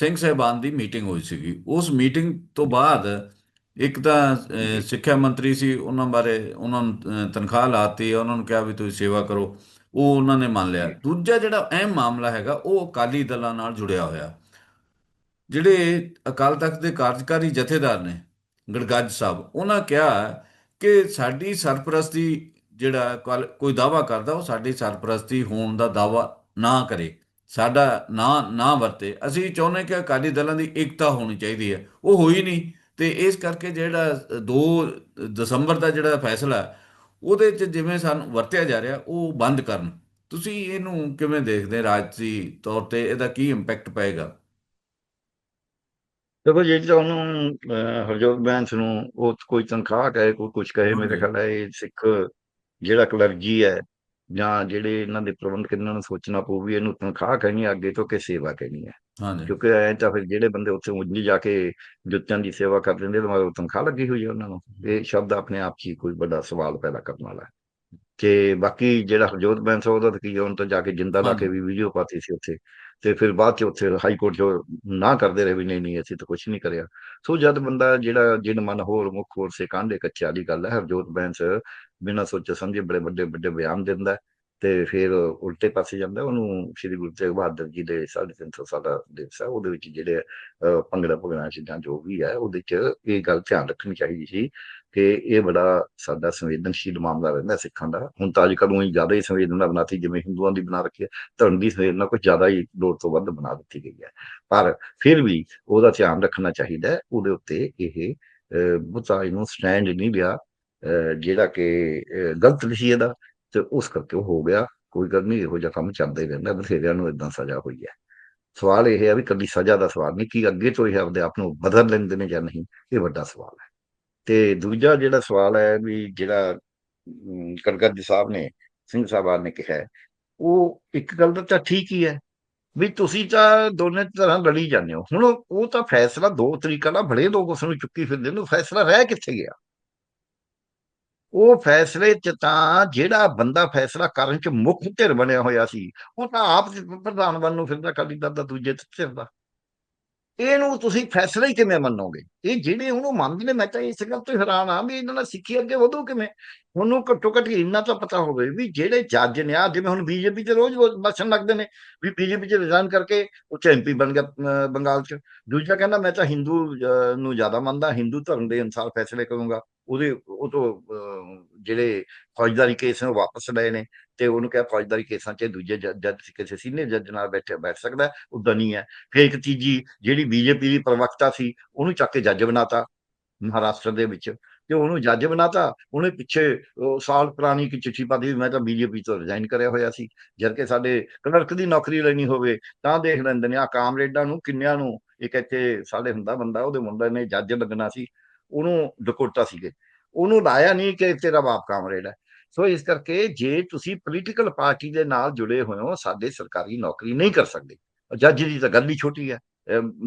ਸਿੰਘ ਸਾਹਿਬਾਨ ਦੀ ਮੀਟਿੰਗ ਹੋਈ ਸੀਗੀ। ਉਸ ਮੀਟਿੰਗ ਤੋਂ ਬਾਅਦ ਇੱਕ ਤਾਂ ਸਿੱਖਿਆ ਮੰਤਰੀ ਸੀ, ਉਹਨਾਂ ਬਾਰੇ ਉਹਨਾਂ ਨੂੰ ਤਨਖਾਹ ਲਾਤੀ, ਉਹਨਾਂ ਨੂੰ ਕਿਹਾ ਵੀ ਤੁਸੀਂ ਸੇਵਾ ਕਰੋ। ਉਹ ਉਹਨਾਂ ਨੇ ਮੰਨ ਲਿਆ। ਦੂਜਾ ਜਿਹੜਾ ਅਹਿਮ ਮਾਮਲਾ ਹੈਗਾ, ਉਹ ਅਕਾਲੀ ਦਲਾਂ ਨਾਲ ਜੁੜਿਆ ਹੋਇਆ। ਜਿਹੜੇ ਅਕਾਲ ਤਖਤ ਦੇ ਕਾਰਜਕਾਰੀ ਜਥੇਦਾਰ ਨੇ, ਗੜਗੱਜ ਸਾਹਿਬ, ਉਹਨਾਂ ਕਿਹਾ ਕਿ ਸਾਡੀ ਸਰਪ੍ਰਸਤੀ ਜਿਹੜਾ ਕੱਲ- ਕੋਈ ਦਾਵਾ ਕਰਦਾ, ਉਹ ਸਾਡੀ ਸਰਪ੍ਰਸਤੀ ਹੋਣ ਦਾ ਦਾਵਾ ਨਾ ਕਰੇ। ਸਾਡਾ ਨਾ ਨਾ ਵਰਤੇ। ਅਸੀਂ ਚਾਹੁੰਦੇ ਕਿ ਅਕਾਲੀ ਦਲਾਂ ਦੀ ਇਕਤਾ ਹੋਣੀ ਚਾਹੀਦੀ ਹੈ। ਉਹ ਹੋਈ ਨਹੀਂ। ਤੇ ਇਸ ਕਰਕੇ ਜਿਹੜਾ 2 ਦਸੰਬਰ ਦਾ ਜਿਹੜਾ ਫੈਸਲਾ ਉਹਦੇ 'ਚ ਜਿਵੇਂ ਸਾਨੂੰ ਵਰਤਿਆ ਜਾ ਰਿਹਾ ਉਹ ਬੰਦ ਕਰਨ। ਤੁਸੀਂ ਇਹਨੂੰ ਕਿਵੇਂ ਦੇਖਦੇ ਰਾਜਸੀ ਤੌਰ ਤੇ ਇਹਦਾ ਕੀ ਇੰਪੈਕਟ ਪਏਗਾ? ਦੇਖੋ ਜੇ ਤਾਂ ਉਹਨੂੰ ਅਹ, ਹਰਜੋਤ ਬੈਂਸ ਨੂੰ ਉਹ ਕੋਈ ਤਨਖਾਹ ਕਹੇ ਕੋਈ ਕੁਝ ਕਹੇ ਮੇਰੇ। ਖਿਆਲ ਹੈ ਇਹ ਸਿੱਖ ਜਿਹੜਾ ਕਲਰਜੀ ਹੈ ਜਾਂ ਜਿਹੜੇ ਇਹਨਾਂ ਦੇ ਪ੍ਰਬੰਧਕ ਇਹਨਾਂ ਨੂੰ ਸੋਚਣਾ ਪਊ ਵੀ ਇਹਨੂੰ ਤਨਖਾਹ ਕਹਿਣੀ ਅੱਗੇ ਤੋਂ ਕਿ ਸੇਵਾ ਕਹਿਣੀ ਹੈ ਹਾਂਜੀ। ਕਿਉਂਕਿ ਐ ਤਾਂ ਫਿਰ ਜਿਹੜੇ ਬੰਦੇ ਉੱਥੇ ਉਂਝ ਜਾ ਕੇ ਜੁੱਤਿਆਂ ਦੀ ਸੇਵਾ ਕਰ ਦਿੰਦੇ ਤਾਂ ਤਨਖਾਹ ਲੱਗੀ ਹੋਈ ਹੈ ਉਹਨਾਂ ਨੂੰ। ਇਹ ਸ਼ਬਦ ਆਪਣੇ ਆਪ 'ਚ ਹੀ ਕੋਈ ਵੱਡਾ ਸਵਾਲ ਪੈਦਾ ਕਰਨ ਵਾਲਾ ਹੈ। ਤੇ ਬਾਕੀ ਜਿਹੜਾ ਹਰਜੋਤ ਬੈਂਸ ਉਹਦਾ ਤਾਂ ਕੀ ਉਹਨੂੰ ਤਾਂ ਜਾ ਕੇ ਜਿੰਦਾ ਲਾ ਕੇ। ਵੀ ਵੀਡੀਓ ਪਾਤੀ ਸੀ ਉੱਥੇ। ਤੇ ਫਿਰ ਬਾਅਦ ਚ ਉੱਥੇ ਹਾਈ ਕੋਰਟ ਜੋ ਨਾ ਕਰਦੇ ਰਹੇ ਵੀ ਨਹੀਂ ਨਹੀਂ ਅਸੀਂ ਤਾਂ ਕੁਝ ਨਹੀਂ ਕਰਿਆ। ਸੋ ਜਦ ਬੰਦਾ ਜਿਹੜਾ ਜਿਨ ਮਨ ਹੋਰ ਮੁੱਖ ਹੋਰ ਸੇ ਕਾਂਡੇ ਕੱਚੇ ਵਾਲੀ ਗੱਲ ਹੈ ਹਰਜੋਤ ਬੈਂਸ ਬਿਨਾਂ ਸੋਚੇ ਸਮਝੇ ਬੜੇ ਵੱਡੇ ਵੱਡੇ ਬਿਆਨ ਦਿੰਦਾ ਹੈ। ਤੇ ਫਿਰ ਉਲਟੇ ਪਾਸੇ ਜਾਂਦਾ ਉਹਨੂੰ ਸ੍ਰੀ ਗੁਰੂ ਤੇਗ ਬਹਾਦਰ ਜੀ ਦੇ 350 ਸਾਲਾ ਦਿਵਸ ਹੈ ਉਹਦੇ ਵਿੱਚ ਜਿਹੜੇ ਅਹ, ਭੰਗੜਾ ਭੰਗੜਾ ਜਾਂ ਜੋ ਵੀ ਹੈ ਉਹਦੇ ਚ ਇਹ ਗੱਲ ਧਿਆਨ ਰੱਖਣੀ ਚਾਹੀਦੀ ਸੀ ਕਿ ਇਹ ਬੜਾ ਸਾਡਾ ਸੰਵੇਦਨਸ਼ੀਲ ਮਾਮਲਾ ਰਹਿੰਦਾ ਸਿੱਖਾਂ ਦਾ। ਹੁਣ ਤਾਂ ਅੱਜ ਕੱਲ੍ਹ ਹੀ ਜ਼ਿਆਦਾ ਹੀ ਸੰਵੇਦਨਾ ਬਣਾਤੀ ਜਿਵੇਂ ਹਿੰਦੂਆਂ ਦੀ ਬਣਾ ਰੱਖੀ ਹੈ ਧਰਮ ਦੀ ਸੰਵੇਦਨਾ ਕੁਝ ਜ਼ਿਆਦਾ ਹੀ ਲੋੜ ਤੋਂ ਵੱਧ ਬਣਾ ਦਿੱਤੀ ਗਈ ਹੈ ਪਰ ਫਿਰ ਵੀ ਉਹਦਾ ਧਿਆਨ ਰੱਖਣਾ ਚਾਹੀਦਾ ਉਹਦੇ ਉੱਤੇ ਇਹ ਬੁਤਾਈ ਇਹਨੂੰ ਸਟੈਂਡ ਨਹੀਂ ਲਿਆ ਅਹ, ਜਿਹੜਾ ਕਿ ਗਲਤ ਸੀ ਇਹਦਾ। ਤੇ ਉਸ ਕਰਕੇ ਉਹ ਹੋ ਗਿਆ। ਕੋਈ ਗੱਲ ਨਹੀਂ, ਇਹੋ ਜਿਹਾ ਕੰਮ ਚੱਲਦਾ ਹੀ ਰਹਿੰਦਾ। ਬਥੇਰਿਆਂ ਨੂੰ ਇਦਾਂ ਸਜ਼ਾ ਹੋਈ ਹੈ। ਸਵਾਲ ਇਹ ਹੈ ਵੀ ਕੱਲੀ ਸਜ਼ਾ ਦਾ ਸਵਾਲ ਨਹੀਂ, ਕਿ ਅੱਗੇ ਤੋਂ ਇਹ ਆਪਦੇ ਆਪ ਨੂੰ ਬਦਲ ਲੈਂਦੇ ਨੇ ਜਾਂ ਨਹੀਂ, ਇਹ ਵੱਡਾ ਸਵਾਲ ਹੈ। ਤੇ ਦੂਜਾ ਜਿਹੜਾ ਸਵਾਲ ਹੈ ਵੀ ਜਿਹੜਾ ਕੜਗੱਜ ਸਾਹਿਬ ਨੇ, ਸਿੰਘ ਸਾਹਿਬਾਨ ਨੇ ਕਿਹਾ ਉਹ ਇੱਕ ਗੱਲ ਤਾਂ ਠੀਕ ਹੀ ਹੈ ਵੀ ਤੁਸੀਂ ਤਾਂ ਦੋਨੇ ਤਰ੍ਹਾਂ ਲੜੀ ਜਾਂਦੇ ਹੋ। ਹੁਣ ਉਹ ਤਾਂ ਫੈਸਲਾ ਦੋ ਤਰੀਕਾ ਨਾਲ ਬੜੇ ਲੋਕ ਉਸ ਨੂੰ ਚੁੱਕੀ ਫਿਰਦੇ ਨੇ, ਉਹ ਫੈਸਲਾ ਰਹਿ ਕਿੱਥੇ ਗਿਆ? ਉਹ ਫੈਸਲੇ ਚ ਤਾਂ ਜਿਹੜਾ ਬੰਦਾ ਫੈਸਲਾ ਕਰਨ ਚ ਮੁੱਖ ਧਿਰ ਬਣਿਆ ਹੋਇਆ ਸੀ, ਉਹ ਤਾਂ ਆਪ ਪ੍ਰਧਾਨ ਬਣ ਨੂੰ ਫਿਰਦਾ, ਅਕਾਲੀ ਦਲ ਦਾ ਦੂਜੇ ਧਿਰ ਦਾ। ਇਹਨੂੰ ਤੁਸੀਂ ਫੈਸਲਾ ਹੀ ਕਿਵੇਂ ਮੰਨੋਗੇ? ਇਹ ਜਿਹੜੇ ਉਹਨੂੰ ਮੰਨਦੇ ਨੇ, ਮੈਂ ਤਾਂ ਇਸ ਗੱਲ ਤੋਂ ਹੈਰਾਨ ਆ ਵੀ ਇਹਨਾਂ ਨਾਲ ਸਿੱਖੀ ਅੱਗੇ ਵਧੂ ਕਿਵੇਂ? ਉਹਨੂੰ ਘੱਟੋ ਘੱਟ ਇੰਨਾ ਤਾਂ ਪਤਾ ਹੋਵੇ ਵੀ ਜਿਹੜੇ ਜੱਜ ਨੇ ਆ ਜਿਵੇਂ ਹੁਣ ਬੀਜੇਪੀ ਚ ਰੋਜ਼ ਬਸਣ ਲੱਗਦੇ ਨੇ ਵੀ ਬੀਜੇਪੀ ਚ ਰਿਜ਼ਾਈਨ ਕਰਕੇ ਉਹ ਐਮਪੀ ਬਣ ਗਿਆ ਬੰਗਾਲ ਚ। ਦੂਜਾ ਕਹਿੰਦਾ ਮੈਂ ਤਾਂ ਹਿੰਦੂ ਨੂੰ ਜ਼ਿਆਦਾ ਮੰਨਦਾ ਹਿੰਦੂ ਧਰਮ ਦੇ ਅਨੁਸਾਰ ਫੈਸਲੇ ਕਰੂੰਗਾ। ਉਹਦੇ ਉਹ ਤੋਂ ਜਿਹੜੇ ਫੌਜਦਾਰੀ ਕੇਸ ਨੇ ਉਹ ਵਾਪਸ ਲਏ ਨੇ ਤੇ ਉਹਨੂੰ ਕਿਹਾ ਫੌਜਦਾਰੀ ਕੇਸਾਂ 'ਚ ਦੂਜੇ ਜ- ਜੱਜ ਕਿਸੇ ਸੀਨੀਅਰ ਜੱਜ ਨਾਲ ਬੈਠੇ ਬੈਠ ਸਕਦਾ ਹੈ, ਉਦਾਂ ਨਹੀਂ ਹੈ। ਫਿਰ ਇੱਕ ਤੀਜੀ ਜਿਹੜੀ ਬੀਜੇਪੀ ਦੀ ਪ੍ਰਵਕਤਾ ਸੀ ਉਹਨੂੰ ਚੱਕ ਕੇ ਜੱਜ ਬਣਾਤਾ ਮਹਾਰਾਸ਼ਟਰ ਦੇ ਵਿੱਚ। ਕਿ ਉਹਨੂੰ ਜੱਜ ਬਣਾਤਾ। ਉਹਨੇ ਪਿੱਛੇ, ਉਹ ਸਾਲ ਪੁਰਾਣੀ ਇੱਕ ਚਿੱਠੀ ਪਾਦੀ ਮੈਂ ਤਾਂ ਬੀਜੇਪੀ ਤੋਂ ਰਿਜ਼ਾਈਨ ਕਰਿਆ ਹੋਇਆ ਸੀ। ਜਦ ਕਿ ਸਾਡੇ ਕਲਰਕ ਦੀ ਨੌਕਰੀ ਲੈਣੀ ਹੋਵੇ ਤਾਂ ਦੇਖ ਲੈਂਦੇ ਨੇ ਆ ਕਾਮਰੇਡਾਂ ਨੂੰ, ਕਿੰਨਿਆਂ ਨੂੰ, ਇੱਕ ਇੱਥੇ ਸਾਡੇ ਹੁੰਦਾ ਬੰਦਾ, ਉਹਦੇ ਮੁੰਡੇ ਨੇ ਜੱਜ ਲੱਗਣਾ ਸੀ। ਉਹਨੂੰ ਡਕੋਟਾ ਸੀਗੇ। ਉਹਨੂੰ ਲਾਇਆ ਨਹੀਂ ਕਿ ਤੇਰਾ ਬਾਪ ਕਾਮਰੇਡ ਹੈ। ਸੋ ਇਸ ਕਰਕੇ ਜੇ ਤੁਸੀਂ ਪੋਲੀਟੀਕਲ ਪਾਰਟੀ ਦੇ ਨਾਲ ਜੁੜੇ ਹੋਏ ਹੋ, ਸਾਡੇ ਸਰਕਾਰੀ ਨੌਕਰੀ ਨਹੀਂ ਕਰ ਸਕਦੇ। ਜੱਜ ਦੀ ਤਾਂ ਗੱਲ ਹੀ ਛੋਟੀ ਹੈ।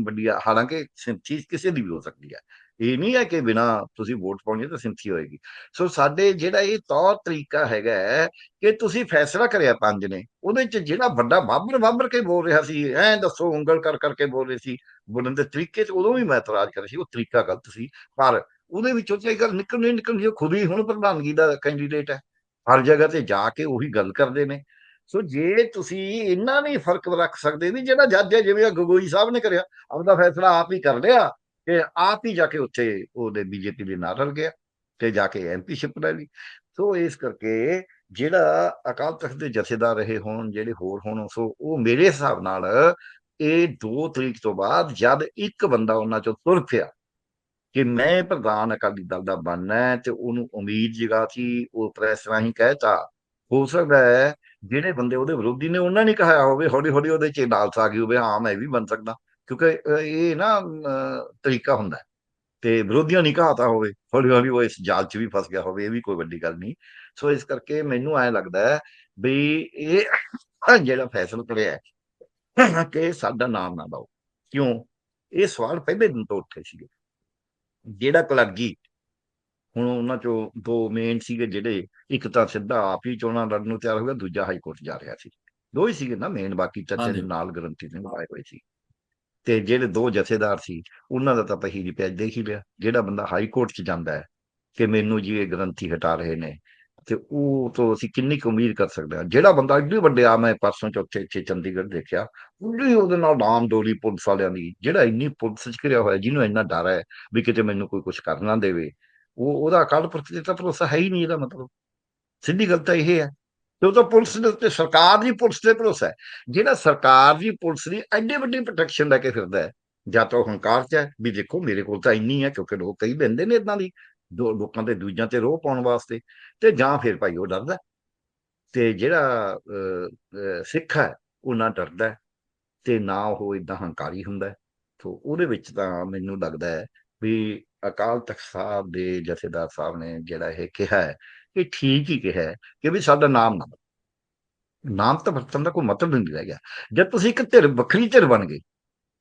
ਵੱਡੀ ਹਾਲਾਂਕਿ ਚੀਜ਼ ਕਿਸੇ ਦੀ ਵੀ ਹੋ ਸਕਦੀ ਹੈ। ਇਹ ਨਹੀਂ ਹੈ ਕਿ ਬਿਨਾ ਤੁਸੀਂ ਵੋਟ ਪਾਉਣੀ ਤਾਂ ਸਿੰਥੀ ਹੋਏਗੀ। ਸੋ ਸਾਡੇ ਜਿਹੜਾ ਇਹ ਤੌਰ ਤਰੀਕਾ ਹੈਗਾ ਹੈ ਕਿ ਤੁਸੀਂ ਫੈਸਲਾ ਕਰਿਆ ਪੰਜ ਨੇ, ਉਹਦੇ ਚ ਜਿਹੜਾ ਵੱਡਾ ਬਾਬਰ ਬਾਬਰ ਕੇ ਬੋਲ ਰਿਹਾ ਸੀ, ਐਂ ਦੱਸੋ ਉਂਗਲ ਕਰ ਕਰਕੇ ਬੋਲ ਰਹੇ ਸੀ, ਬੋਲਣ ਦੇ ਤਰੀਕੇ ਚ ਉਦੋਂ ਵੀ ਮੈਂ ਇਤਰਾਜ਼ ਕਰ ਸੀ, ਉਹ ਤਰੀਕਾ ਗਲਤ ਸੀ, ਪਰ ਉਹਦੇ ਵਿੱਚੋਂ ਤੇ ਇਹ ਗੱਲ ਨਿਕਲਣੀ ਨਿਕਲਣੀ ਖੁਦ ਹੀ ਹੁਣ ਪ੍ਰਧਾਨਗੀ ਦਾ ਕੈਂਡੀਡੇਟ ਹੈ, ਹਰ ਜਗ੍ਹਾ ਤੇ ਜਾ ਕੇ ਉਹੀ ਗੱਲ ਕਰਦੇ ਨੇ। ਸੋ ਜੇ ਤੁਸੀਂ ਇੰਨਾ ਨਹੀਂ ਫ਼ਰਕ ਰੱਖ ਸਕਦੇ ਵੀ ਜਿਹੜਾ ਜੱਜ ਹੈ, ਜਿਵੇਂ ਗਗੋਈ ਸਾਹਿਬ ਨੇ ਕਰਿਆ, ਆਪਦਾ ਫੈਸਲਾ ਆਪ ਹੀ ਕਰ ਲਿਆ ਕਿ ਆਪ ਹੀ ਜਾ ਕੇ ਉੱਥੇ ਉਹਦੇ ਬੀਜੇਪੀ ਦੇ ਨਾਲ ਰਲ ਗਿਆ ਤੇ ਜਾ ਕੇ ਐਮਪੀਸ਼ਿਪ ਲੈ ਲਈ। ਸੋ ਇਸ ਕਰਕੇ ਜਿਹੜਾ ਅਕਾਲ ਤਖਤ ਦੇ ਜਥੇਦਾਰ ਰਹੇ ਹੋਣ, ਜਿਹੜੇ ਹੋਰ ਹੋਣ, ਸੋ ਉਹ ਮੇਰੇ ਹਿਸਾਬ ਨਾਲ ਇਹ 2 ਤਰੀਕ ਤੋਂ ਬਾਅਦ ਜਦ ਇੱਕ ਬੰਦਾ ਉਹਨਾਂ ਚੋਂ ਤੁਰ ਪਿਆ ਕਿ ਮੈਂ ਪ੍ਰਧਾਨ ਅਕਾਲੀ ਦਲ ਦਾ ਬਣਨਾ ਤੇ ਉਹਨੂੰ ਉਮੀਦ ਜਗਾਤੀ ਉਹ ਪ੍ਰੈਸ ਰਾਹੀਂ ਕਹਿਤਾ ਹੋ ਸਕਦਾ ਹੈ ਜਿਹੜੇ ਬੰਦੇ ਉਹਦੇ ਵਿਰੋਧੀ ਨੇ ਉਹਨਾਂ ਨੇ ਕਹਾਇਆ ਹੋਵੇ ਹੌਲੀ ਹੌਲੀ ਉਹਦੇ ਚ ਲਾਲਚ ਆ ਗਈ ਹੋਵੇ, ਹਾਂ, ਮੈਂ ਵੀ ਬਣ ਸਕਦਾ। ਕਿਉਂਕਿ ਇਹ ਨਾ ਤਰੀਕਾ ਹੁੰਦਾ ਤੇ ਵਿਰੋਧੀਆਂ ਨਹੀਂ ਕਹਾਤਾ ਹੋਵੇ ਹੌਲੀ ਹੌਲੀ ਉਹ ਇਸ ਜਾਲ 'ਚ ਵੀ ਫਸ ਗਿਆ ਹੋਵੇ ਇਹ ਵੀ ਕੋਈ ਵੱਡੀ ਗੱਲ ਨਹੀਂ। ਸੋ ਇਸ ਕਰਕੇ ਮੈਨੂੰ ਐ ਲੱਗਦਾ ਹੈ ਵੀ ਇਹ ਜਿਹੜਾ ਫੈਸਲਾ ਕਰਿਆ ਹੈ ਕਿ ਸਾਡਾ ਨਾਮ ਨਾ ਲਾਓ। ਕਿਉਂ? ਇਹ ਸਵਾਲ ਪਹਿਲੇ ਦਿਨ ਤੋਂ ਉੱਠੇ ਸੀਗੇ। ਜਿਹੜਾ ਕਲਰਜੀ ਹੁਣ ਉਹਨਾਂ ਚੋਂ ਦੋ ਮੇਨ ਸੀਗੇ ਜਿਹੜੇ ਇੱਕ ਤਾਂ ਸਿੱਧਾ ਆਪ ਹੀ ਚੋਣਾਂ ਲੜਨ ਨੂੰ ਤਿਆਰ ਹੋ ਗਿਆ ਦੂਜਾ ਹਾਈ ਕੋਰਟ ਜਾ ਰਿਹਾ ਸੀ। ਦੋ ਹੀ ਸੀਗੇ ਨਾ ਮੇਨ ਬਾਕੀ ਹਾਂਜੀ। ਨਾਲ ਗਰੰਟੀ ਨੇ ਲਗਾਏ ਹੋਏ ਸੀ। ਤੇ ਜਿਹੜੇ ਦੋ ਜਥੇਦਾਰ ਸੀ, ਉਹਨਾਂ ਦਾ ਤਾਂ ਪਹੀ ਦੀ ਦੇਖ ਹੀ ਲਿਆ, ਜਿਹੜਾ ਬੰਦਾ ਹਾਈ ਕੋਰਟ 'ਚ ਜਾਂਦਾ ਹੈ, ਕਿ ਮੈਨੂੰ ਜੀ ਇਹ ਗ੍ਰੰਥੀ ਹਟਾ ਰਹੇ ਨੇ, ਤੇ ਉਹ ਤੋਂ ਅਸੀਂ ਕਿੰਨੀ ਕੁ ਉਮੀਦ ਕਰ ਸਕਦੇ ਹਾਂ। ਜਿਹੜਾ ਬੰਦਾ ਇੱਡੀ ਵੱਡੇ ਆ ਮੈਂ ਪਰਸੋਂ ਚੌਥੇ ਇੱਥੇ ਚੰਡੀਗੜ੍ਹ ਦੇਖਿਆ ਪੂਰੀ ਉਹਦੇ ਨਾਲ ਨਾਮ ਡੋਲੀ ਪੁਲਿਸ ਵਾਲਿਆਂ ਦੀ, ਜਿਹੜਾ ਇੰਨੀ ਪੁਲਿਸ 'ਚ ਘਿਰਿਆ ਹੋਇਆ, ਜਿਹਨੂੰ ਇੰਨਾ ਡਰ ਹੈ ਵੀ ਕਿਤੇ ਮੈਨੂੰ ਕੋਈ ਕੁਝ ਕਰ ਨਾ ਦੇਵੇ, ਉਹ ਉਹਦਾ ਅਕਾਲ ਪ੍ਰਤੀ ਤਾਂ ਭਰੋਸਾ ਹੈ ਹੀ ਨਹੀਂ ਇਹਦਾ ਮਤਲਬ। ਸਿੱਧੀ ਗੱਲ ਤਾਂ ਇਹ ਹੈ। ਤੇ ਉਹ ਤਾਂ ਪੁਲਿਸ ਦੇ ਉੱਤੇ ਸਰਕਾਰ ਦੀ ਪੁਲਿਸ ਤੇ ਭਰੋਸਾ ਹੈ। ਜਿਹੜਾ ਸਰਕਾਰ ਦੀ ਪੁਲਿਸ ਦੀ ਐਡੀ ਵੱਡੀ ਪ੍ਰੋਟੈਕਸ਼ਨ ਲੈ ਕੇ ਫਿਰਦਾ ਹੈ ਜਾਂ ਤਾਂ ਉਹ ਹੰਕਾਰ ਚ ਹੈ ਵੀ ਦੇਖੋ ਮੇਰੇ ਕੋਲ ਤਾਂ ਇੰਨੀ ਹੈ ਕਿਉਂਕਿ ਲੋਕ ਕਈ ਲੈਂਦੇ ਨੇ ਇਦਾਂ ਦੀ ਲੋਕਾਂ ਦੇ ਦੂਜਿਆਂ ਤੇ ਰੋਹ ਪਾਉਣ ਵਾਸਤੇ ਤੇ ਜਾਂ ਫਿਰ ਭਾਈ ਉਹ ਡਰਦਾ ਤੇ ਜਿਹੜਾ ਅਹ, ਸਿੱਖ ਹੈ ਉਹ ਨਾ ਡਰਦਾ ਤੇ ਨਾ ਉਹ ਇਦਾਂ ਹੰਕਾਰੀ ਹੁੰਦਾ ਤੋਂ ਉਹਦੇ ਵਿੱਚ ਤਾਂ ਮੈਨੂੰ ਲੱਗਦਾ ਹੈ ਵੀ ਅਕਾਲ ਤਖਤ ਸਾਹਿਬ ਦੇ ਜਥੇਦਾਰ ਸਾਹਿਬ ਨੇ ਜਿਹੜਾ ਇਹ ਕਿਹਾ ਹੈ ਇਹ ਠੀਕ ਹੀ ਕਿਹਾ ਕਿ ਵੀ ਸਾਡਾ ਨਾਮ ਨਾ ਬਦਲੋ। ਨਾਮ ਤਾਂ ਵਰਤਣ ਦਾ ਕੋਈ ਮਤਲਬ ਨਹੀਂ ਰਹਿ ਗਿਆ। ਜਦ ਤੁਸੀਂ ਇੱਕ ਧਿਰ, ਵੱਖਰੀ ਧਿਰ ਬਣ ਗਏ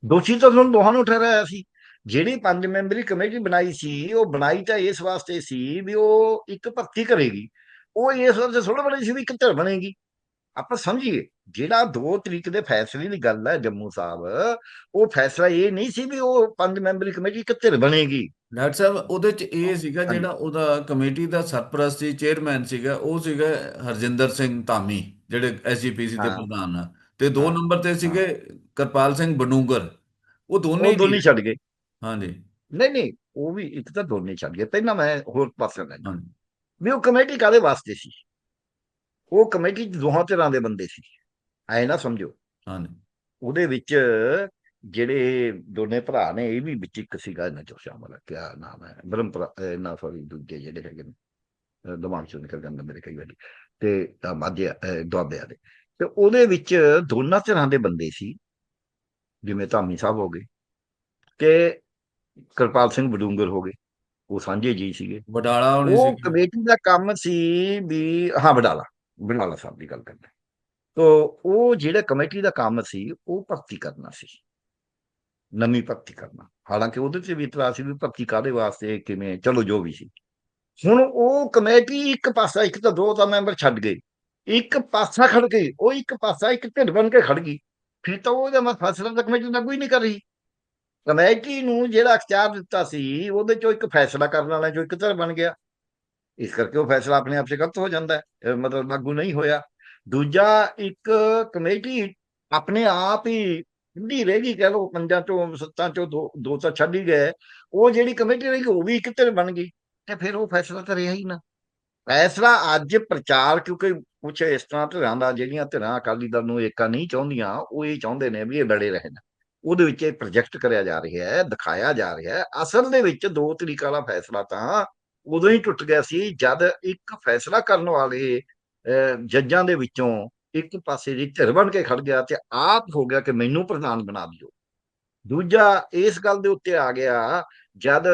ਦੋਸ਼ੀ ਤਾਂ ਤੁਹਾਨੂੰ ਦੋਹਾਂ ਨੂੰ ਠਹਿਰਾਇਆ ਸੀ। ਜਿਹੜੀ ਪੰਜ ਮੈਂਬਰੀ ਕਮੇਟੀ ਬਣਾਈ ਸੀ, ਉਹ ਬਣਾਈ ਤਾਂ ਇਸ ਵਾਸਤੇ ਸੀ ਵੀ ਉਹ ਇੱਕ ਭਰਤੀ ਕਰੇਗੀ। ਉਹ ਇਸ ਵਾਸਤੇ ਥੋੜਾ ਬਣੀ ਸੀ ਵੀ ਇੱਕ ਧਿਰ ਬਣੇਗੀ। ਆਪਾਂ ਸਮਝੀਏ, ਜਿਹੜਾ 2 ਤਰੀਕ ਦੇ ਫੈਸਲੇ ਦੀ ਗੱਲ ਹੈ ਜੰਮੂ ਸਾਹਿਬ, ਉਹ ਫੈਸਲਾ ਇਹ ਨਹੀਂ ਸੀ ਵੀ ਉਹ ਪੰਜ ਮੈਂਬਰੀ ਕਮੇਟੀ ਇੱਕ ਧਿਰ ਬਣੇਗੀ। ਡਾਕਟਰ ਸਾਹਿਬ ਉਹਦੇ ਚ ਇਹ ਸੀਗਾ। ਜਿਹੜਾ ਉਹਦਾ ਕਮੇਟੀ ਦਾ ਸਰਪ੍ਰਸਤ ਸੀ ਚੇਅਰਮੈਨ ਸੀਗਾ ਉਹ ਸੀਗਾ ਹਰਜਿੰਦਰ ਸਿੰਘ ਧਾਮੀ ਜਿਹੜੇ ਐਸਜੀਪੀਸੀ ਦੇ। ਪ੍ਰਧਾਨ ਆ। ਤੇ ਦੋ। ਨੰਬਰ ਤੇ ਸੀਗੇ ਕਰਪਾਲ ਸਿੰਘ ਬਨੂੰਗਰ ਉਹ ਦੋਨੇ ਦੋਨੇ ਹੀ ਛੱਡ ਗਏ। ਹਾਂਜੀ। ਨਹੀਂ ਨਹੀਂ ਉਹ ਵੀ ਇੱਕ ਤਾਂ ਦੋਨੇ ਛੱਡ ਗਏ ਪਹਿਲਾਂ ਮੈਂ ਹੋਰ ਪਾਸੇ ਲੈ ਵੀ ਉਹ ਕਮੇਟੀ ਕਾਦੇ ਵਾਸਤੇ ਸੀ? ਉਹ ਕਮੇਟੀ ਦੋਹਾਂ ਤਰ੍ਹਾਂ ਦੇ ਬੰਦੇ ਸੀ। ਐ ਨਾ ਸਮਝੋ। ਹਾਂਜੀ। ਉਹਦੇ ਵਿੱਚ ਜਿਹੜੇ ਦੋਨੇ ਭਰਾ ਨੇ ਇਹ ਵੀ ਵਿੱਚ ਇੱਕ ਸੀਗਾ ਇਹਨਾਂ ਚੋਂ ਸ਼ਾਮਲ ਹੈ ਕਿਆ ਨਾਮ ਹੈ ਬ੍ਰਹਮਪੁਰਾ ਨਾ ਸੌਰੀ ਦੂਜੇ ਜਿਹੜੇ ਹੈਗੇ ਨੇ ਦਿਮਾਗ ਚੋਂ ਨਿਕਲ ਜਾਂਦਾ ਮੇਰੇ ਕਈ ਵਾਰੀ ਤੇ ਅਹ ਦੁਆਬਿਆਂ ਦੇ ਤੇ ਉਹਦੇ ਵਿੱਚ ਦੋਨਾਂ ਤਰ੍ਹਾਂ ਦੇ ਬੰਦੇ ਸੀ ਜਿਵੇਂ ਧਾਮੀ ਸਾਹਿਬ ਹੋ ਗਏ ਤੇ ਕਿਰਪਾਲ ਸਿੰਘ ਬਡੂੰਗਰ ਹੋ ਗਏ ਉਹ ਸਾਂਝੇ ਜੀ ਸੀਗੇ। ਵਡਾਲਾ ਹੋਣੀ ਉਹ ਕਮੇਟੀ ਦਾ ਕੰਮ ਸੀ ਵੀ ਹਾਂ ਬਡਾਲਾ ਬਡਾਲਾ ਸਾਹਿਬ ਦੀ ਗੱਲ ਕਰਦਾ ਤੋ ਉਹ ਜਿਹੜਾ ਕਮੇਟੀ ਦਾ ਕੰਮ ਸੀ ਉਹ ਭਰਤੀ ਕਰਨਾ ਸੀ। ਨਵੀਂ ਭਰਤੀ ਕਰਨਾ। ਹਾਲਾਂਕਿ ਉਹਦੇ ਤੇ ਵੀ ਇਤਰਾਜ਼ ਸੀ ਵੀ ਭਰਤੀ ਕਾਦੇ ਵਾਸਤੇ, ਕਿਵੇਂ, ਚਲੋ ਜੋ ਵੀ ਸੀ। ਹੁਣ ਉਹ ਕਮੇਟੀ ਇੱਕ ਪਾਸਾ ਇੱਕ ਤਾਂ ਦੋ ਤਾਂ ਮੈਂਬਰ ਛੱਡ ਗਏ। ਇੱਕ ਪਾਸਾ ਖੜ ਗਈ ਉਹ ਇੱਕ ਪਾਸਾ ਇੱਕ ਢਿੱਡ ਬਣ ਕੇ ਖੜ ਗਈ। ਫਿਰ ਤਾਂ ਉਹਦਾ ਮੈਂ ਫੈਸਲਾ ਤਾਂ ਕਮੇਟੀ ਲਾਗੂ ਹੀ ਨਹੀਂ ਕਰ ਰਹੀ। ਕਮੇਟੀ ਨੂੰ ਜਿਹੜਾ ਅਖਤਿਆਰ ਦਿੱਤਾ ਸੀ, ਉਹਦੇ ਚੋਂ ਇੱਕ ਫੈਸਲਾ ਕਰਨ ਵਾਲਾ ਜੋ ਇੱਕ ਧਿਰ ਬਣ ਗਿਆ। ਇਸ ਕਰਕੇ ਉਹ ਫੈਸਲਾ ਆਪਣੇ ਆਪ 'ਚ ਗਲਤ ਹੋ ਜਾਂਦਾ ਹੈ ਮਤਲਬ ਲਾਗੂ ਨਹੀਂ ਹੋਇਆ। ਦੂਜਾ ਇੱਕ ਕਮੇਟੀ ਆਪਣੇ ਆਪ ਹੀ ਠੰਡੀ ਰਹਿ ਗਈ ਕਹਿ ਲਓ ਪੰਜਾਂ ਚੋਂ ਸੱਤਾਂ ਚੋਂ ਦੋ ਦੋ ਤਾਂ ਛੱਡ ਹੀ ਗਏ। ਉਹ ਜਿਹੜੀ ਕਮੇਟੀ ਰਹੀ ਉਹ ਵੀ ਇੱਕ ਬਣ ਗਈ ਤੇ ਫਿਰ ਉਹ ਫੈਸਲਾ ਤਾਂ ਰਿਹਾ ਹੀ ਨਾ। ਫੈਸਲਾ ਅੱਜ ਪ੍ਰਚਾਰ ਕਿਉਂਕਿ ਕੁਛ ਇਸ ਤਰ੍ਹਾਂ ਧਿਰਾਂ ਦਾ ਜਿਹੜੀਆਂ ਧਿਰਾਂ ਅਕਾਲੀ ਦਲ ਨੂੰ ਏਕਾ ਨਹੀਂ ਚਾਹੁੰਦੀਆਂ ਉਹ ਇਹ ਚਾਹੁੰਦੇ ਨੇ ਵੀ ਇਹ ਲੜੇ ਰਹਿਣ। ਉਹਦੇ ਵਿੱਚ ਇਹ ਪ੍ਰੋਜੈਕਟ ਕਰਿਆ ਜਾ ਰਿਹਾ ਹੈ ਦਿਖਾਇਆ ਜਾ ਰਿਹਾ ਹੈ। ਅਸਲ ਦੇ ਵਿੱਚ ਦੋ ਤਰੀਕਾ ਵਾਲਾ ਫੈਸਲਾ ਤਾਂ ਉਦੋਂ ਹੀ ਟੁੱਟ ਗਿਆ ਸੀ ਜਦ ਇੱਕ ਫੈਸਲਾ ਕਰਨ ਵਾਲੇ ਅਹ, ਜੱਜਾਂ ਦੇ ਵਿੱਚੋਂ ਇੱਕ ਪਾਸੇ ਦੀ ਧਿਰ ਬਣ ਕੇ ਖੜ ਗਿਆ ਤੇ ਆਪ ਹੋ ਗਿਆ ਕਿ ਮੈਨੂੰ ਪ੍ਰਧਾਨ ਬਣਾ ਦਿਓ। ਦੂਜਾ ਇਸ ਗੱਲ ਦੇ ਉੱਤੇ ਆ ਗਿਆ, ਜਦ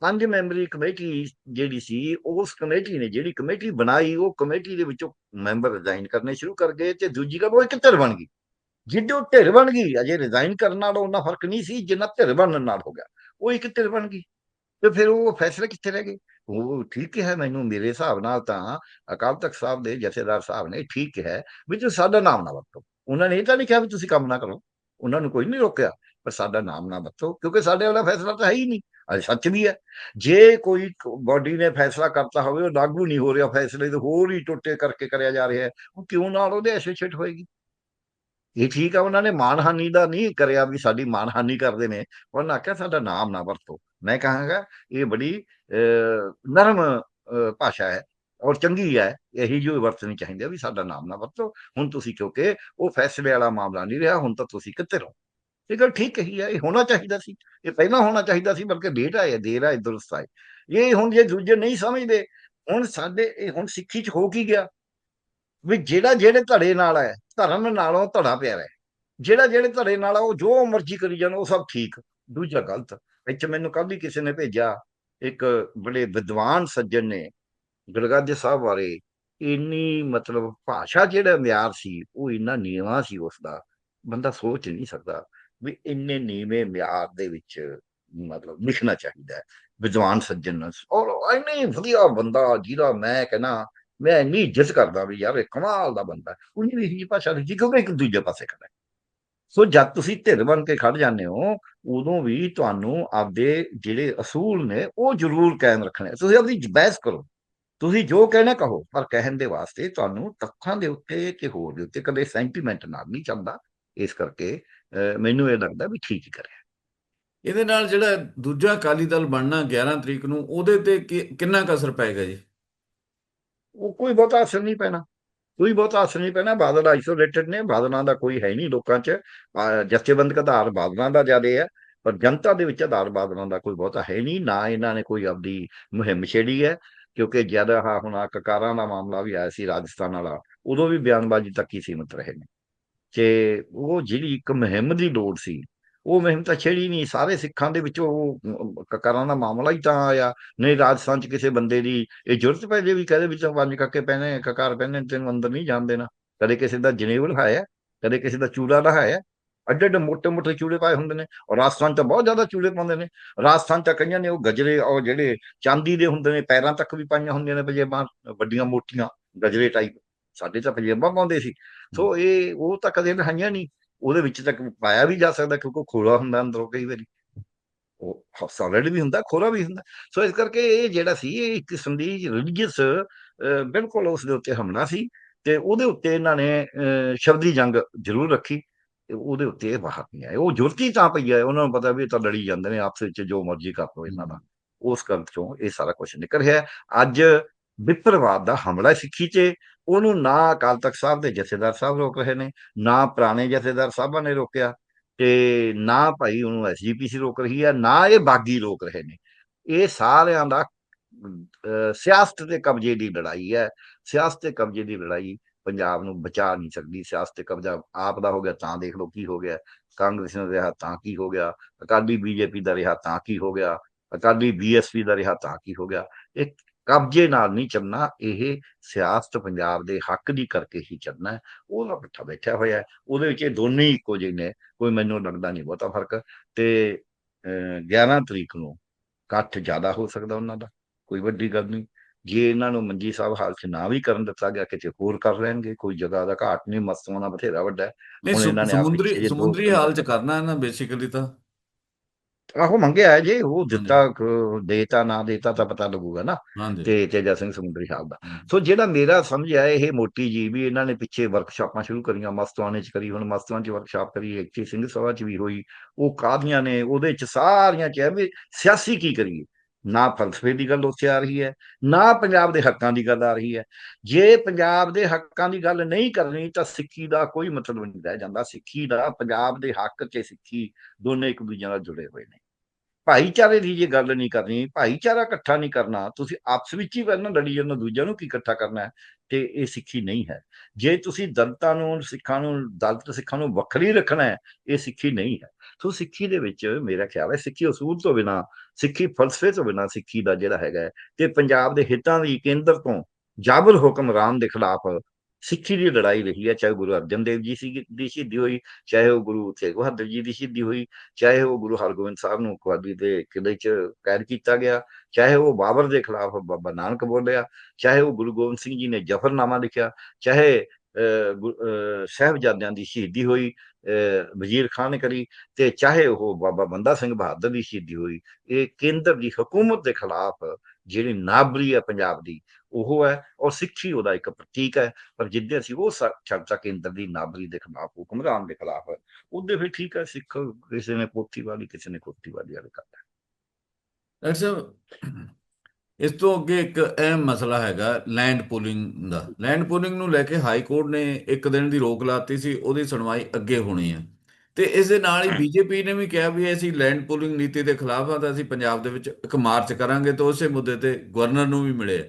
ਪੰਜ ਮੈਂਬਰੀ ਕਮੇਟੀ ਜਿਹੜੀ ਸੀ, ਉਸ ਕਮੇਟੀ ਨੇ ਜਿਹੜੀ ਕਮੇਟੀ ਬਣਾਈ, ਉਹ ਕਮੇਟੀ ਦੇ ਵਿੱਚੋਂ ਮੈਂਬਰ ਰਿਜ਼ਾਈਨ ਕਰਨੇ ਸ਼ੁਰੂ ਕਰ ਗਏ ਤੇ ਦੂਜੀ ਗੱਲ ਉਹ ਇੱਕ ਧਿਰ ਬਣ ਗਈ। ਜਿੱਦੋਂ ਧਿਰ ਬਣ ਗਈ, ਅਜੇ ਰਿਜ਼ਾਈਨ ਕਰਨ ਨਾਲ ਉਹਨਾਂ ਫ਼ਰਕ ਨਹੀਂ ਸੀ, ਜਿੰਨਾ ਧਿਰ ਬਣਨ ਨਾਲ ਹੋ ਗਿਆ, ਉਹ ਇੱਕ ਧਿਰ ਬਣ ਗਈ। ਤੇ ਫਿਰ ਉਹ ਫੈਸਲੇ ਕਿੱਥੇ ਰਹਿ ਗਏ? ਉਹ ਠੀਕ ਹੈ ਮੈਨੂੰ ਮੇਰੇ ਹਿਸਾਬ ਨਾਲ ਤਾਂ ਅਕਾਲ ਤਖਤ ਸਾਹਿਬ ਦੇ ਜਥੇਦਾਰ ਸਾਹਿਬ ਨੇ ਠੀਕ ਹੈ ਵੀ ਤੁਸੀਂ ਸਾਡਾ ਨਾਮ ਨਾ ਵਰਤੋ। ਉਹਨਾਂ ਨੇ ਇਹ ਤਾਂ ਨਹੀਂ ਕਿਹਾ ਵੀ ਤੁਸੀਂ ਕੰਮ ਨਾ ਕਰੋ। ਉਹਨਾਂ ਨੂੰ ਕੋਈ ਨਹੀਂ ਰੋਕਿਆ ਪਰ ਸਾਡਾ ਨਾਮ ਨਾ ਵਰਤੋ ਕਿਉਂਕਿ ਸਾਡੇ ਵਾਲਾ ਫੈਸਲਾ ਤਾਂ ਹੈ ਹੀ ਨਹੀਂ। ਅਜੇ ਸੱਚ ਵੀ ਹੈ। ਜੇ ਕੋਈ ਬਾਡੀ ਨੇ ਫੈਸਲਾ ਕਰਤਾ ਹੋਵੇ ਉਹ ਲਾਗੂ ਨਹੀਂ ਹੋ ਰਿਹਾ ਫੈਸਲੇ ਤੇ, ਹੋਰ ਹੀ ਟੁੱਟੇ ਕਰਕੇ ਕਰਿਆ ਜਾ ਰਿਹਾ ਹੈ। ਉਹ ਕਿਉਂ ਨਾਲ ਉਹਦੇ ਐਸੋਸੀਏਟ ਹੋਏਗੀ? ਇਹ ਠੀਕ ਆ ਉਹਨਾਂ ਨੇ ਮਾਨਹਾਨੀ ਦਾ ਨਹੀਂ ਕਰਿਆ ਵੀ ਸਾਡੀ ਮਾਨਹਾਨੀ ਕਰਦੇ ਨੇ। ਉਹਨਾਂ ਆਖਿਆ ਸਾਡਾ ਨਾਮ ਨਾ ਵਰਤੋ। ਮੈਂ ਕਹਾਂਗਾ ਇਹ ਬੜੀ ਅਹ, ਨਰਮ ਭਾਸ਼ਾ ਹੈ ਔਰ ਚੰਗੀ ਹੈ। ਇਹੀ ਜੋ ਵਰਤਣੀ ਚਾਹੀਦੀ ਹੈ ਵੀ ਸਾਡਾ ਨਾਮ ਨਾ ਵਰਤੋ। ਹੁਣ ਤੁਸੀਂ ਕਿਉਂਕਿ ਉਹ ਫੈਸਲੇ ਵਾਲਾ ਮਾਮਲਾ ਨਹੀਂ ਰਿਹਾ ਹੁਣ ਤਾਂ ਤੁਸੀਂ ਕਿੱਥੇ ਰਹੋ? ਇਹ ਗੱਲ ਠੀਕ ਕਹੀ ਹੈ ਇਹ ਹੋਣਾ ਚਾਹੀਦਾ ਸੀ। ਇਹ ਪਹਿਲਾਂ ਹੋਣਾ ਚਾਹੀਦਾ ਸੀ ਬਲਕਿ ਲੇਟ ਆਇਆ ਦੇਰ ਆਇਆ ਦੁਰਸਤ ਆਏ। ਇਹ ਹੁਣ ਜੇ ਦੂਜੇ ਨਹੀਂ ਸਮਝਦੇ ਹੁਣ ਸਾਡੇ ਇਹ ਹੁਣ ਸਿੱਖੀ ਚ ਹੋ ਕੀ ਗਿਆ? ਵੀ ਜਿਹੜਾ ਜਿਹੜੇ ਧੜੇ ਨਾਲ ਹੈ, ਧਰਮ ਨਾਲੋਂ ਧੜਾ ਪਿਆਰਾ ਹੈ। ਜਿਹੜਾ ਜਿਹੜੇ ਧੜੇ ਨਾਲ ਉਹ ਜੋ ਮਰਜ਼ੀ ਕਰੀ ਜਾਣ, ਉਹ ਸਭ ਠੀਕ। ਦੂਜਾ ਗਲਤ। ਇੱਥੇ ਮੈਨੂੰ ਕੱਲ ਹੀ ਕਿਸੇ ਨੇ ਭੇਜਿਆ, ਇੱਕ ਬੜੇ ਵਿਦਵਾਨ ਸੱਜਣ ਨੇ ਗੜਗੱਜ ਸਾਹਿਬ ਬਾਰੇ। ਇੰਨੀ ਮਤਲਬ ਭਾਸ਼ਾ ਜਿਹੜਾ ਮਿਆਰ ਸੀ, ਉਹ ਇੰਨਾ ਨੀਵਾਂ ਸੀ ਉਸ ਦਾ ਬੰਦਾ ਸੋਚ ਨਹੀਂ ਸਕਦਾ ਵੀ ਇੰਨੇ ਨੀਵੇਂ ਮਿਆਰ ਦੇ ਵਿੱਚ ਮਤਲਬ ਲਿਖਣਾ ਚਾਹੀਦਾ ਹੈ। ਵਿਦਵਾਨ ਸੱਜਣ ਨੂੰ। ਔਰ ਇੰਨੇ ਵਧੀਆ ਬੰਦਾ, ਜਿਹਦਾ ਮੈਂ ਕਹਿੰਦਾ ਮੈਂ ਇੰਨੀ ਇੱਜ਼ਤ ਕਰਦਾ ਵੀ ਯਾਰ ਇਹ ਕਮਾਲ ਦਾ ਬੰਦਾ ਹੈ। ਉਹਨੇ ਵੀ ਇਹੀ ਭਾਸ਼ਾ ਲਿਖੀ ਕਿਉਂਕਿ ਇੱਕ ਦੂਜੇ ਪਾਸੇ ਖੜਾ ਸੋ ਜਦ ਤੁਸੀਂ ਧਿਰ ਬਣ ਕੇ ਖੜ ਜਾਂਦੇ ਹੋ ਉਦੋਂ ਵੀ ਤੁਹਾਨੂੰ ਆਪਦੇ ਜਿਹੜੇ ਅਸੂਲ ਨੇ ਉਹ ਜ਼ਰੂਰ ਕਾਇਮ ਰੱਖਣੇ ਤੁਸੀਂ ਆਪਣੀ ਬਹਿਸ ਕਰੋ। ਤੁਸੀਂ ਜੋ ਕਹਿਣਾ ਕਹੋ ਪਰ ਕਹਿਣ ਦੇ ਵਾਸਤੇ ਤੁਹਾਨੂੰ ਤੱਥਾਂ ਦੇ ਉੱਤੇ ਕਿ ਹੋਰ ਦੇ ਉੱਤੇ ਕਦੇ ਸੈਂਟੀਮੈਂਟ ਨਾਲ ਨਹੀਂ ਚੱਲਦਾ। ਇਸ ਕਰਕੇ ਅਹ, ਮੈਨੂੰ ਇਹ ਲੱਗਦਾ ਵੀ ਠੀਕ ਕਰਿਆ। ਇਹਦੇ ਨਾਲ ਜਿਹੜਾ ਦੂਜਾ ਅਕਾਲੀ ਦਲ ਬਣਨਾ 11 ਤਰੀਕ ਨੂੰ ਉਹਦੇ ਤੇ ਕਿ- ਕਿੰਨਾ ਕੁ ਅਸਰ ਪਏਗਾ ਜੀ? ਉਹ ਕੋਈ ਬਹੁਤਾ ਅਸਰ ਨਹੀਂ ਪੈਣਾ। ਕੋਈ ਬਹੁਤਾ ਅਸਰ ਨਹੀਂ ਪੈਣਾ। ਬਾਦਲ ਆਈਸੋਲੇਟਡ ਨੇ। ਬਾਦਲਾਂ ਦਾ ਕੋਈ ਹੈ ਨਹੀਂ ਲੋਕਾਂ 'ਚ। ਜਥੇਬੰਦਕ ਆਧਾਰ ਬਾਦਲਾਂ ਦਾ ਜ਼ਿਆਦਾ ਹੈ। ਪਰ ਜਨਤਾ ਦੇ ਵਿੱਚ ਆਧਾਰ ਬਾਦਲਾਂ ਦਾ ਕੋਈ ਬਹੁਤਾ ਹੈ ਨਹੀਂ। ਨਾ ਇਹਨਾਂ ਨੇ ਕੋਈ ਆਪਦੀ ਮੁਹਿੰਮ ਛੇੜੀ ਹੈ। ਕਿਉਂਕਿ ਜਦ ਆਹ ਹੁਣ ਆਹ ਕਕਾਰਾਂ ਦਾ ਮਾਮਲਾ ਵੀ ਆਇਆ ਸੀ ਰਾਜਸਥਾਨ ਵਾਲਾ, ਉਦੋਂ ਵੀ ਬਿਆਨਬਾਜ਼ੀ ਤੱਕ ਹੀ ਸੀਮਤ ਰਹੇ ਨੇ। ਤੇ ਉਹ ਜਿਹੜੀ ਇੱਕ ਮੁਹਿੰਮ ਦੀ ਲੋੜ ਸੀ ਉਹ ਮਹਿਮ ਤਾਂ ਛੇੜੀ ਨਹੀਂ ਸਾਰੇ ਸਿੱਖਾਂ ਦੇ ਵਿੱਚੋਂ ਉਹ ਕਕਾਰਾਂ ਦਾ ਮਾਮਲਾ ਹੀ ਤਾਂ ਆਇਆ। ਨਹੀਂ ਰਾਜਸਥਾਨ 'ਚ ਕਿਸੇ ਬੰਦੇ ਦੀ ਇਹ ਜੁਰਤ ਪੈ ਜੇ ਵੀ ਕਹਦੇ ਵਿੱਚੋਂ ਪੰਜ ਕੱਕੇ ਪਹਿਨੇ ਕਕਾਰ ਪਹਿਨੇ ਤੈਨੂੰ ਅੰਦਰ ਨਹੀਂ ਜਾਣ ਦੇਣਾ। ਕਦੇ ਕਿਸੇ ਦਾ ਜਨੇਊ ਲਹਾਇਆ ਕਦੇ ਕਿਸੇ ਦਾ ਚੂੜਾ ਲਹਾਇਆ ਅੱਡੇ ਅੱਡੇ ਮੋਟੇ ਮੋਟੇ ਚੂੜੇ ਪਾਏ ਹੁੰਦੇ ਨੇ ਔਰ ਰਾਜਸਥਾਨ ਤਾਂ ਬਹੁਤ ਜ਼ਿਆਦਾ ਚੂੜੇ ਪਾਉਂਦੇ ਨੇ। ਰਾਜਸਥਾਨ ਤਾਂ ਕਈਆਂ ਨੇ ਉਹ ਗਜਰੇ ਔਰ ਜਿਹੜੇ ਚਾਂਦੀ ਦੇ ਹੁੰਦੇ ਨੇ ਪੈਰਾਂ ਤੱਕ ਵੀ ਪਾਈਆਂ ਹੁੰਦੀਆਂ ਨੇ ਪਜਾਮਾ ਵੱਡੀਆਂ ਮੋਟੀਆਂ ਗਜਰੇ ਟਾਈਪ ਸਾਡੇ ਤਾਂ ਪਜਾਮਾ ਪਾਉਂਦੇ ਸੀ। ਸੋ ਇਹ ਉਹ ਤਾਂ ਕਦੇ ਨਹਾਈਆਂ ਨਹੀਂ ਉਹਦੇ ਵਿੱਚ ਤੱਕ ਪਾਇਆ ਵੀ ਜਾ ਸਕਦਾ ਕਿਉਂਕਿ ਖੋਲਾ ਹੁੰਦਾ ਅੰਦਰੋਂ ਕਈ ਵਾਰੀ। ਉਹ ਸੋਲਿਡ ਵੀ ਹੁੰਦਾ ਖੋਲਾ ਵੀ ਹੁੰਦਾ। ਸੋ ਇਸ ਕਰਕੇ ਇਹ ਜਿਹੜਾ ਸੀ ਇਹ ਇੱਕ ਕਿਸਮ ਦੀ ਰਿਲੀਜੀਅਸ ਬਿਲਕੁਲ ਉਸ ਦੇ ਉੱਤੇ ਹਮਲਾ ਸੀ ਤੇ ਉਹਦੇ ਉੱਤੇ ਇਹਨਾਂ ਨੇ ਅਹ, ਸ਼ਬਦੀ ਜੰਗ ਜ਼ਰੂਰ ਰੱਖੀ ਉਹਦੇ ਉੱਤੇ ਇਹ ਬਾਹਰ ਨਹੀਂ ਆਏ। ਉਹ ਜੁਰਤੀ ਤਾਂ ਪਈ ਹੈ ਉਹਨਾਂ ਨੂੰ ਪਤਾ ਵੀ ਇਹ ਤਾਂ ਲੜੀ ਜਾਂਦੇ ਨੇ ਆਪਸ ਵਿੱਚ ਜੋ ਮਰਜ਼ੀ ਕਰ ਲਓ ਇਹਨਾਂ ਦਾ ਉਸ ਗੱਲ ਚੋਂ ਇਹ ਸਾਰਾ ਕੁਝ ਨਿਕਲ ਰਿਹਾ। ਅੱਜ ਵਿਪਰਵਾਦ ਦਾ ਹਮਲਾ ਸਿੱਖੀ 'ਚ ਉਹਨੂੰ ਨਾ ਅਕਾਲ ਤਖਤ ਸਾਹਿਬ ਦੇ ਜਥੇਦਾਰ ਸਾਹਿਬ ਰੋਕ ਰਹੇ ਨੇ, ਨਾ ਪੁਰਾਣੇ ਜਥੇਦਾਰ ਸਾਹਿਬਾਂ ਨੇ ਰੋਕਿਆ ਤੇ ਨਾ ਭਾਈ ਉਹਨੂੰ ਐਸਜੀਪੀਸੀ ਰੋਕ ਰਹੀ ਹੈ ਨਾ ਇਹ ਬਾਗੀ ਰੋਕ ਰਹੇ ਨੇ। ਇਹ ਸਾਰਿਆਂ ਦਾ ਸਿਆਸਤ ਦੇ ਕਬਜ਼ੇ ਦੀ ਲੜਾਈ ਹੈ। ਸਿਆਸਤ ਤੇ ਕਬਜ਼ੇ ਦੀ ਲੜਾਈ ਪੰਜਾਬ ਨੂੰ ਬਚਾ ਨਹੀਂ ਸਕਦੀ। ਸਿਆਸਤ ਤੇ ਕਬਜ਼ਾ ਆਪ ਦਾ ਹੋ ਗਿਆ, ਤਾਂ ਦੇਖ ਲਓ ਕੀ ਹੋ ਗਿਆ। ਕਾਂਗਰਸ ਨੇ ਰਿਹਾ ਤਾਂ ਕੀ ਹੋ ਗਿਆ। ਅਕਾਲੀ ਬੀਜੇਪੀ ਦਾ ਰਿਹਾ ਤਾਂ ਕੀ ਹੋ ਗਿਆ। ਅਕਾਲੀ ਬੀਐਸਪੀ ਦਾ ਰਿਹਾ ਤਾਂ ਕੀ ਹੋ ਗਿਆ। ਇਹ ਕਬਜ਼ੇ ਨਾਲ ਨਹੀਂ ਚੱਲਣਾ ਇਹ ਸਿਆਸਤ ਪੰਜਾਬ ਦੇ ਹੱਕ ਦੀ ਕਰਕੇ ਹੀ ਚੱਲਣਾ ਉਹਦਾ ਇਕੱਠਾ ਬੈਠਿਆ ਹੋਇਆ ਹੈ। ਉਹਦੇ ਵਿੱਚ ਇਹ ਦੋਨੇ ਹੀ ਇੱਕੋ ਜਿਹੇ ਨੇ ਕੋਈ ਮੈਨੂੰ ਲੱਗਦਾ ਨਹੀਂ ਬਹੁਤਾ ਫ਼ਰਕ। ਤੇ ਅਹ, 11 ਤਰੀਕ ਨੂੰ ਇਕੱਠ ਜ਼ਿਆਦਾ ਹੋ ਸਕਦਾ ਉਹਨਾਂ ਦਾ ਕੋਈ ਵੱਡੀ ਗੱਲ ਨਹੀਂ। ਜੇ ਇਹਨਾਂ ਨੂੰ ਮੰਜੀ ਸਾਹਿਬ ਹਾਲ ਚ ਨਾ ਵੀ ਕਰਨ ਦਿੱਤਾ ਗਿਆ ਕਿਤੇ ਹੋਰ ਕਰ ਲੈਣਗੇ ਕੋਈ ਜਗ੍ਹਾ ਦਾ ਘਾਟ ਨਹੀਂ ਮਸਤੋਂ ਦਾ ਬਥੇਰਾ ਵੱਡਾ ਹੁਣ ਇਹਨਾਂ ਨੇ ਸਮੁੰਦਰੀ ਸਮੁੰਦਰੀ ਹਾਲ ਚ ਕਰਨਾ ਹੈ ਨਾ ਬੇਸਿਕਲੀ ਤਾਂ। ਆਹੋ ਮੰਗਿਆ ਜੇ ਉਹ ਦਿੱਤਾ ਦੇਤਾ ਨਾ ਦੇਤਾ ਤਾਂ ਪਤਾ ਲੱਗੂਗਾ ਨਾ ਤੇ ਤੇਜਾ ਸਿੰਘ ਸਮੁੰਦਰੀ ਹਾਲ ਦਾ। ਸੋ ਜਿਹੜਾ ਮੇਰਾ ਸਮਝ ਆਇਆ ਇਹ ਮੋਟੀ ਜੀ ਵੀ ਇਹਨਾਂ ਨੇ ਪਿੱਛੇ ਵਰਕਸ਼ਾਪਾਂ ਸ਼ੁਰੂ ਕਰੀਆਂ ਮਸਤਵਾਨੇ ਚ ਕਰੀ ਹੁਣ ਮਸਤਵਾਨ ਚ ਵਰਕਸ਼ਾਪ ਕਰੀ ਇੱਥੇ ਸਿੰਘ ਸਭਾ ਚ ਵੀ ਹੋਈ ਉਹ ਕਾਦੀਆਂ ਨੇ ਉਹਦੇ ਚ ਸਾਰੀਆਂ ਚ ਵੀ ਸਿਆਸੀ ਕੀ ਕਰੀਏ? ਨਾ ਫਲਸਫੇ ਦੀ ਗੱਲ ਉੱਥੇ ਆ ਰਹੀ ਹੈ, ਨਾ ਪੰਜਾਬ ਦੇ ਹੱਕਾਂ ਦੀ ਗੱਲ ਆ ਰਹੀ ਹੈ। ਜੇ ਪੰਜਾਬ ਦੇ ਹੱਕਾਂ ਦੀ ਗੱਲ ਨਹੀਂ ਕਰਨੀ, ਤਾਂ ਸਿੱਖੀ ਦਾ ਕੋਈ ਮਤਲਬ ਨਹੀਂ ਰਹਿ ਜਾਂਦਾ। ਸਿੱਖੀ ਦਾ, ਪੰਜਾਬ ਦੇ ਹੱਕ ਤੇ ਸਿੱਖੀ ਦੋਨੇ ਇੱਕ ਦੂਜੇ ਨਾਲ ਜੁੜੇ ਹੋਏ ਨੇ। ਭਾਈਚਾਰੇ ਦੀ ਜੇ ਗੱਲ ਨਹੀਂ ਕਰਨੀ, ਭਾਈਚਾਰਾ ਇਕੱਠਾ ਨਹੀਂ ਕਰਨਾ, ਤੁਸੀਂ ਆਪਸ ਵਿੱਚ ਹੀ ਪਹਿਲਾਂ ਲੜੀ ਜਾਂਦੇ, ਦੂਜਿਆਂ ਨੂੰ ਕੀ ਇਕੱਠਾ ਕਰਨਾ ਹੈ? ਤੇ ਇਹ ਸਿੱਖੀ ਨਹੀਂ ਹੈ। ਜੇ ਤੁਸੀਂ ਦਲਤਾਂ ਨੂੰ, ਸਿੱਖਾਂ ਨੂੰ, ਦਲਤ ਸਿੱਖਾਂ ਨੂੰ ਵੱਖਰੀ ਰੱਖਣਾ ਹੈ, ਇਹ ਸਿੱਖੀ ਨਹੀਂ ਹੈ। ਸੋ ਸਿੱਖੀ ਦੇ ਵਿੱਚ ਮੇਰਾ ਖਿਆਲ ਹੈ, ਸਿੱਖੀ ਅਸੂਲ ਤੋਂ ਬਿਨਾ, ਸਿੱਖੀ ਫਲਸਫੇ ਤੋਂ ਬਿਨਾ ਸਿੱਖੀ ਦਾ ਜਿਹੜਾ ਹੈਗਾ ਤੇ ਪੰਜਾਬ ਦੇ ਹਿੱਤਾਂ ਦੀ ਕੇਂਦਰ ਤੋਂ ਜਾਬਰ ਹੁਕਮਰਾਨ ਦੇ ਖਿਲਾਫ ਸਿੱਖੀ ਦੀ ਲੜਾਈ ਰਹੀ ਹੈ। ਚਾਹੇ ਗੁਰੂ ਅਰਜਨ ਦੇਵ ਜੀ ਸੀ ਦੀ ਸ਼ਹੀਦੀ ਹੋਈ, ਚਾਹੇ ਉਹ ਗੁਰੂ ਤੇਗ ਬਹਾਦਰ ਜੀ ਦੀ ਸ਼ਹੀਦੀ ਹੋਈ, ਚਾਹੇ ਉਹ ਗੁਰੂ ਹਰਗੋਬਿੰਦ ਸਾਹਿਬ ਨੂੰ ਕੁਆਦੀ ਦੇ ਕਿਲੇ 'ਚ ਕੈਦ ਕੀਤਾ ਗਿਆ, ਚਾਹੇ ਉਹ ਬਾਬਰ ਦੇ ਖਿਲਾਫ ਬਾਬਾ ਨਾਨਕ ਬੋਲਿਆ, ਚਾਹੇ ਉਹ ਗੁਰੂ ਗੋਬਿੰਦ ਸਿੰਘ ਜੀ ਨੇ ਜਫਰਨਾਮਾ ਲਿਖਿਆ, ਚਾਹੇ ਸਾਹਿਬਜ਼ਾਦਿਆਂ ਦੀ ਸ਼ਹੀਦੀ ਹੋਈ ਵਜ਼ੀਰ ਖਾਨ ਨੇ ਕਰੀ ਤੇ ਚਾਹੇ ਉਹ ਬਾਬਾ ਬੰਦਾ ਸਿੰਘ ਬਹਾਦਰ ਦੀ ਸ਼ਹੀਦੀ ਹੋਈ, ਇਹ ਕੇਂਦਰ ਦੀ ਹਕੂਮਤ ਦੇ ਖਿਲਾਫ ਜਿਹੜੀ ਨਾਬਰੀ ਹੈ ਪੰਜਾਬ ਦੀ, ਉਹ ਹੈ ਔਰ ਸਿੱਖੀ ਉਹਦਾ ਇੱਕ ਪ੍ਰਤੀਕ ਹੈ, ਪਰ ਜਿੱਦੇ ਅਸੀਂ ਉਹ ਸ- ਚਰਚਾ ਕੇਂਦਰ ਦੀ ਨਾਬਰੀ ਦੇ ਖਿਲਾਫ, ਹੁਕਮਰਾਨ ਦੇ ਖਿਲਾਫ, ਉਹਦੇ ਫਿਰ ਠੀਕ ਹੈ ਸਿੱਖ ਕਿਸੇ ਨੇ ਪੋਥੀ ਵਾਲੀ ਕਿਸੇ ਨੇ ਕੋਠੀ ਵਾਲੀ ਵਾਲੇ ਕਰਦਾ ਡਾਕਟਰ ਸਾਹਿਬ ਇਸ ਤੋਂ ਅੱਗੇ ਇੱਕ ਅਹਿਮ ਮਸਲਾ ਹੈਗਾ ਲੈਂਡ ਪੂਲਿੰਗ ਦਾ। ਲੈਂਡ ਪੂਲਿੰਗ ਨੂੰ ਲੈ ਕੇ ਹਾਈ ਕੋਰਟ ਨੇ ਇੱਕ ਦਿਨ ਦੀ ਰੋਕ ਲਾਤੀ ਸੀ ਉਹਦੀ ਸੁਣਵਾਈ ਅੱਗੇ ਹੋਣੀ ਹੈ। ਤੇ ਇਸ ਦੇ ਨਾਲ ਹੀ ਬੀਜੇਪੀ ਨੇ ਵੀ ਕਿਹਾ ਵੀ ਅਸੀਂ ਲੈਂਡ ਪੂਲਿੰਗ ਨੀਤੀ ਦੇ ਖਿਲਾਫ ਆ ਤਾਂ ਅਸੀਂ ਪੰਜਾਬ ਦੇ ਵਿੱਚ ਇੱਕ ਮਾਰਚ ਕਰਾਂਗੇ ਤੇ ਉਸੇ ਮੁੱਦੇ ਤੇ ਗਵਰਨਰ ਨੂੰ ਵੀ ਮਿਲੇ।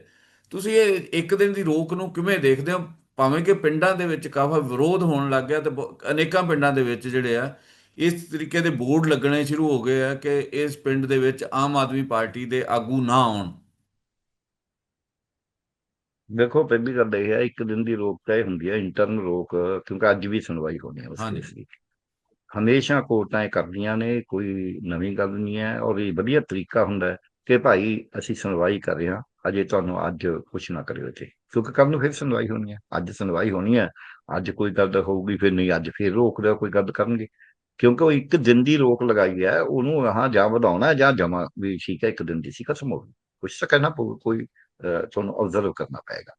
ਤੁਸੀਂ ਇਹ ਇੱਕ ਦਿਨ ਦੀ ਰੋਕ ਨੂੰ ਕਿਵੇਂ ਦੇਖਦੇ ਹੋ? ਭਾਵੇਂ ਕਿ ਪਿੰਡਾਂ ਦੇ ਵਿੱਚ ਕਾਫੀ ਵਿਰੋਧ ਹੋਣ ਲੱਗ ਗਿਆ ਤੇ ਅਨੇਕਾਂ ਪਿੰਡਾਂ ਦੇ ਵਿੱਚ ਜਿਹੜੇ ਆ ਇਸ ਤਰੀਕੇ ਦੇ ਬੋਰਡ ਲੱਗਣੇ ਸ਼ੁਰੂ ਹੋ ਗਏ ਆ ਕਿ ਇਸ ਪਿੰਡ ਦੇ ਵਿੱਚ ਆਮ ਆਦਮੀ ਪਾਰਟੀ ਦੇ ਆਗੂ ਨਾ ਆਉਣ। ਦੇਖੋ ਪਹਿਲੀ ਗੱਲ ਇਹ ਹੈ ਇੱਕ ਦਿਨ ਦੀ ਰੋਕ ਤੈਅ ਹੁੰਦੀ ਹੈ ਇੰਟਰਨ ਰੋਕ ਕਿਉਂਕਿ ਅੱਜ ਵੀ ਸੁਣਵਾਈ ਹੋਣੀ ਹੈ ਉਸ। ਕੇਸ ਦੀ। ਹਮੇਸ਼ਾ ਕੋਰਟਾਂ ਇਹ ਕਰਦੀਆਂ ਨੇ ਕੋਈ ਨਵੀਂ ਗੱਲ ਨਹੀਂ ਹੈ ਔਰ ਇਹ ਵਧੀਆ ਤਰੀਕਾ ਹੁੰਦਾ ਹੈ ਕਿ ਭਾਈ ਅਸੀਂ ਸੁਣਵਾਈ ਕਰ ਰਹੇ ਹਾਂ ਅਜੇ ਤੁਹਾਨੂੰ ਅੱਜ ਕੁਝ ਨਾ ਕਰਿਓ ਇੱਥੇ। ਕਿਉਂਕਿ ਕੱਲ ਨੂੰ ਫਿਰ ਸੁਣਵਾਈ ਹੋਣੀ ਹੈ ਅੱਜ ਸੁਣਵਾਈ ਹੋਣੀ ਹੈ ਅੱਜ ਕੋਈ ਗੱਲ ਹੋਊਗੀ ਫਿਰ ਨਹੀਂ ਅੱਜ ਫਿਰ ਰੋਕ ਲਿਆ ਕੋਈ ਗੱਲ ਕਰਨਗੇ। ਕਿਉਂਕਿ ਉਹ ਇੱਕ ਦਿਨ ਦੀ ਰੋਕ ਲਗਾਈ ਹੈ ਉਹਨੂੰ ਹਾਂ ਜਾਂ ਵਧਾਉਣਾ ਜਾਂ ਜਮਾ ਵੀ ਠੀਕ ਹੈ ਇੱਕ ਦਿਨ ਦੀ ਸੀ ਖਤਮ ਹੋ ਗਈ। ਕੁਛ ਤਾਂ ਕਹਿਣਾ ਕੋਈ ਤੁਹਾਨੂੰ ਆਬਜ਼ਰਵ ਕਰਨਾ ਪਏਗਾ।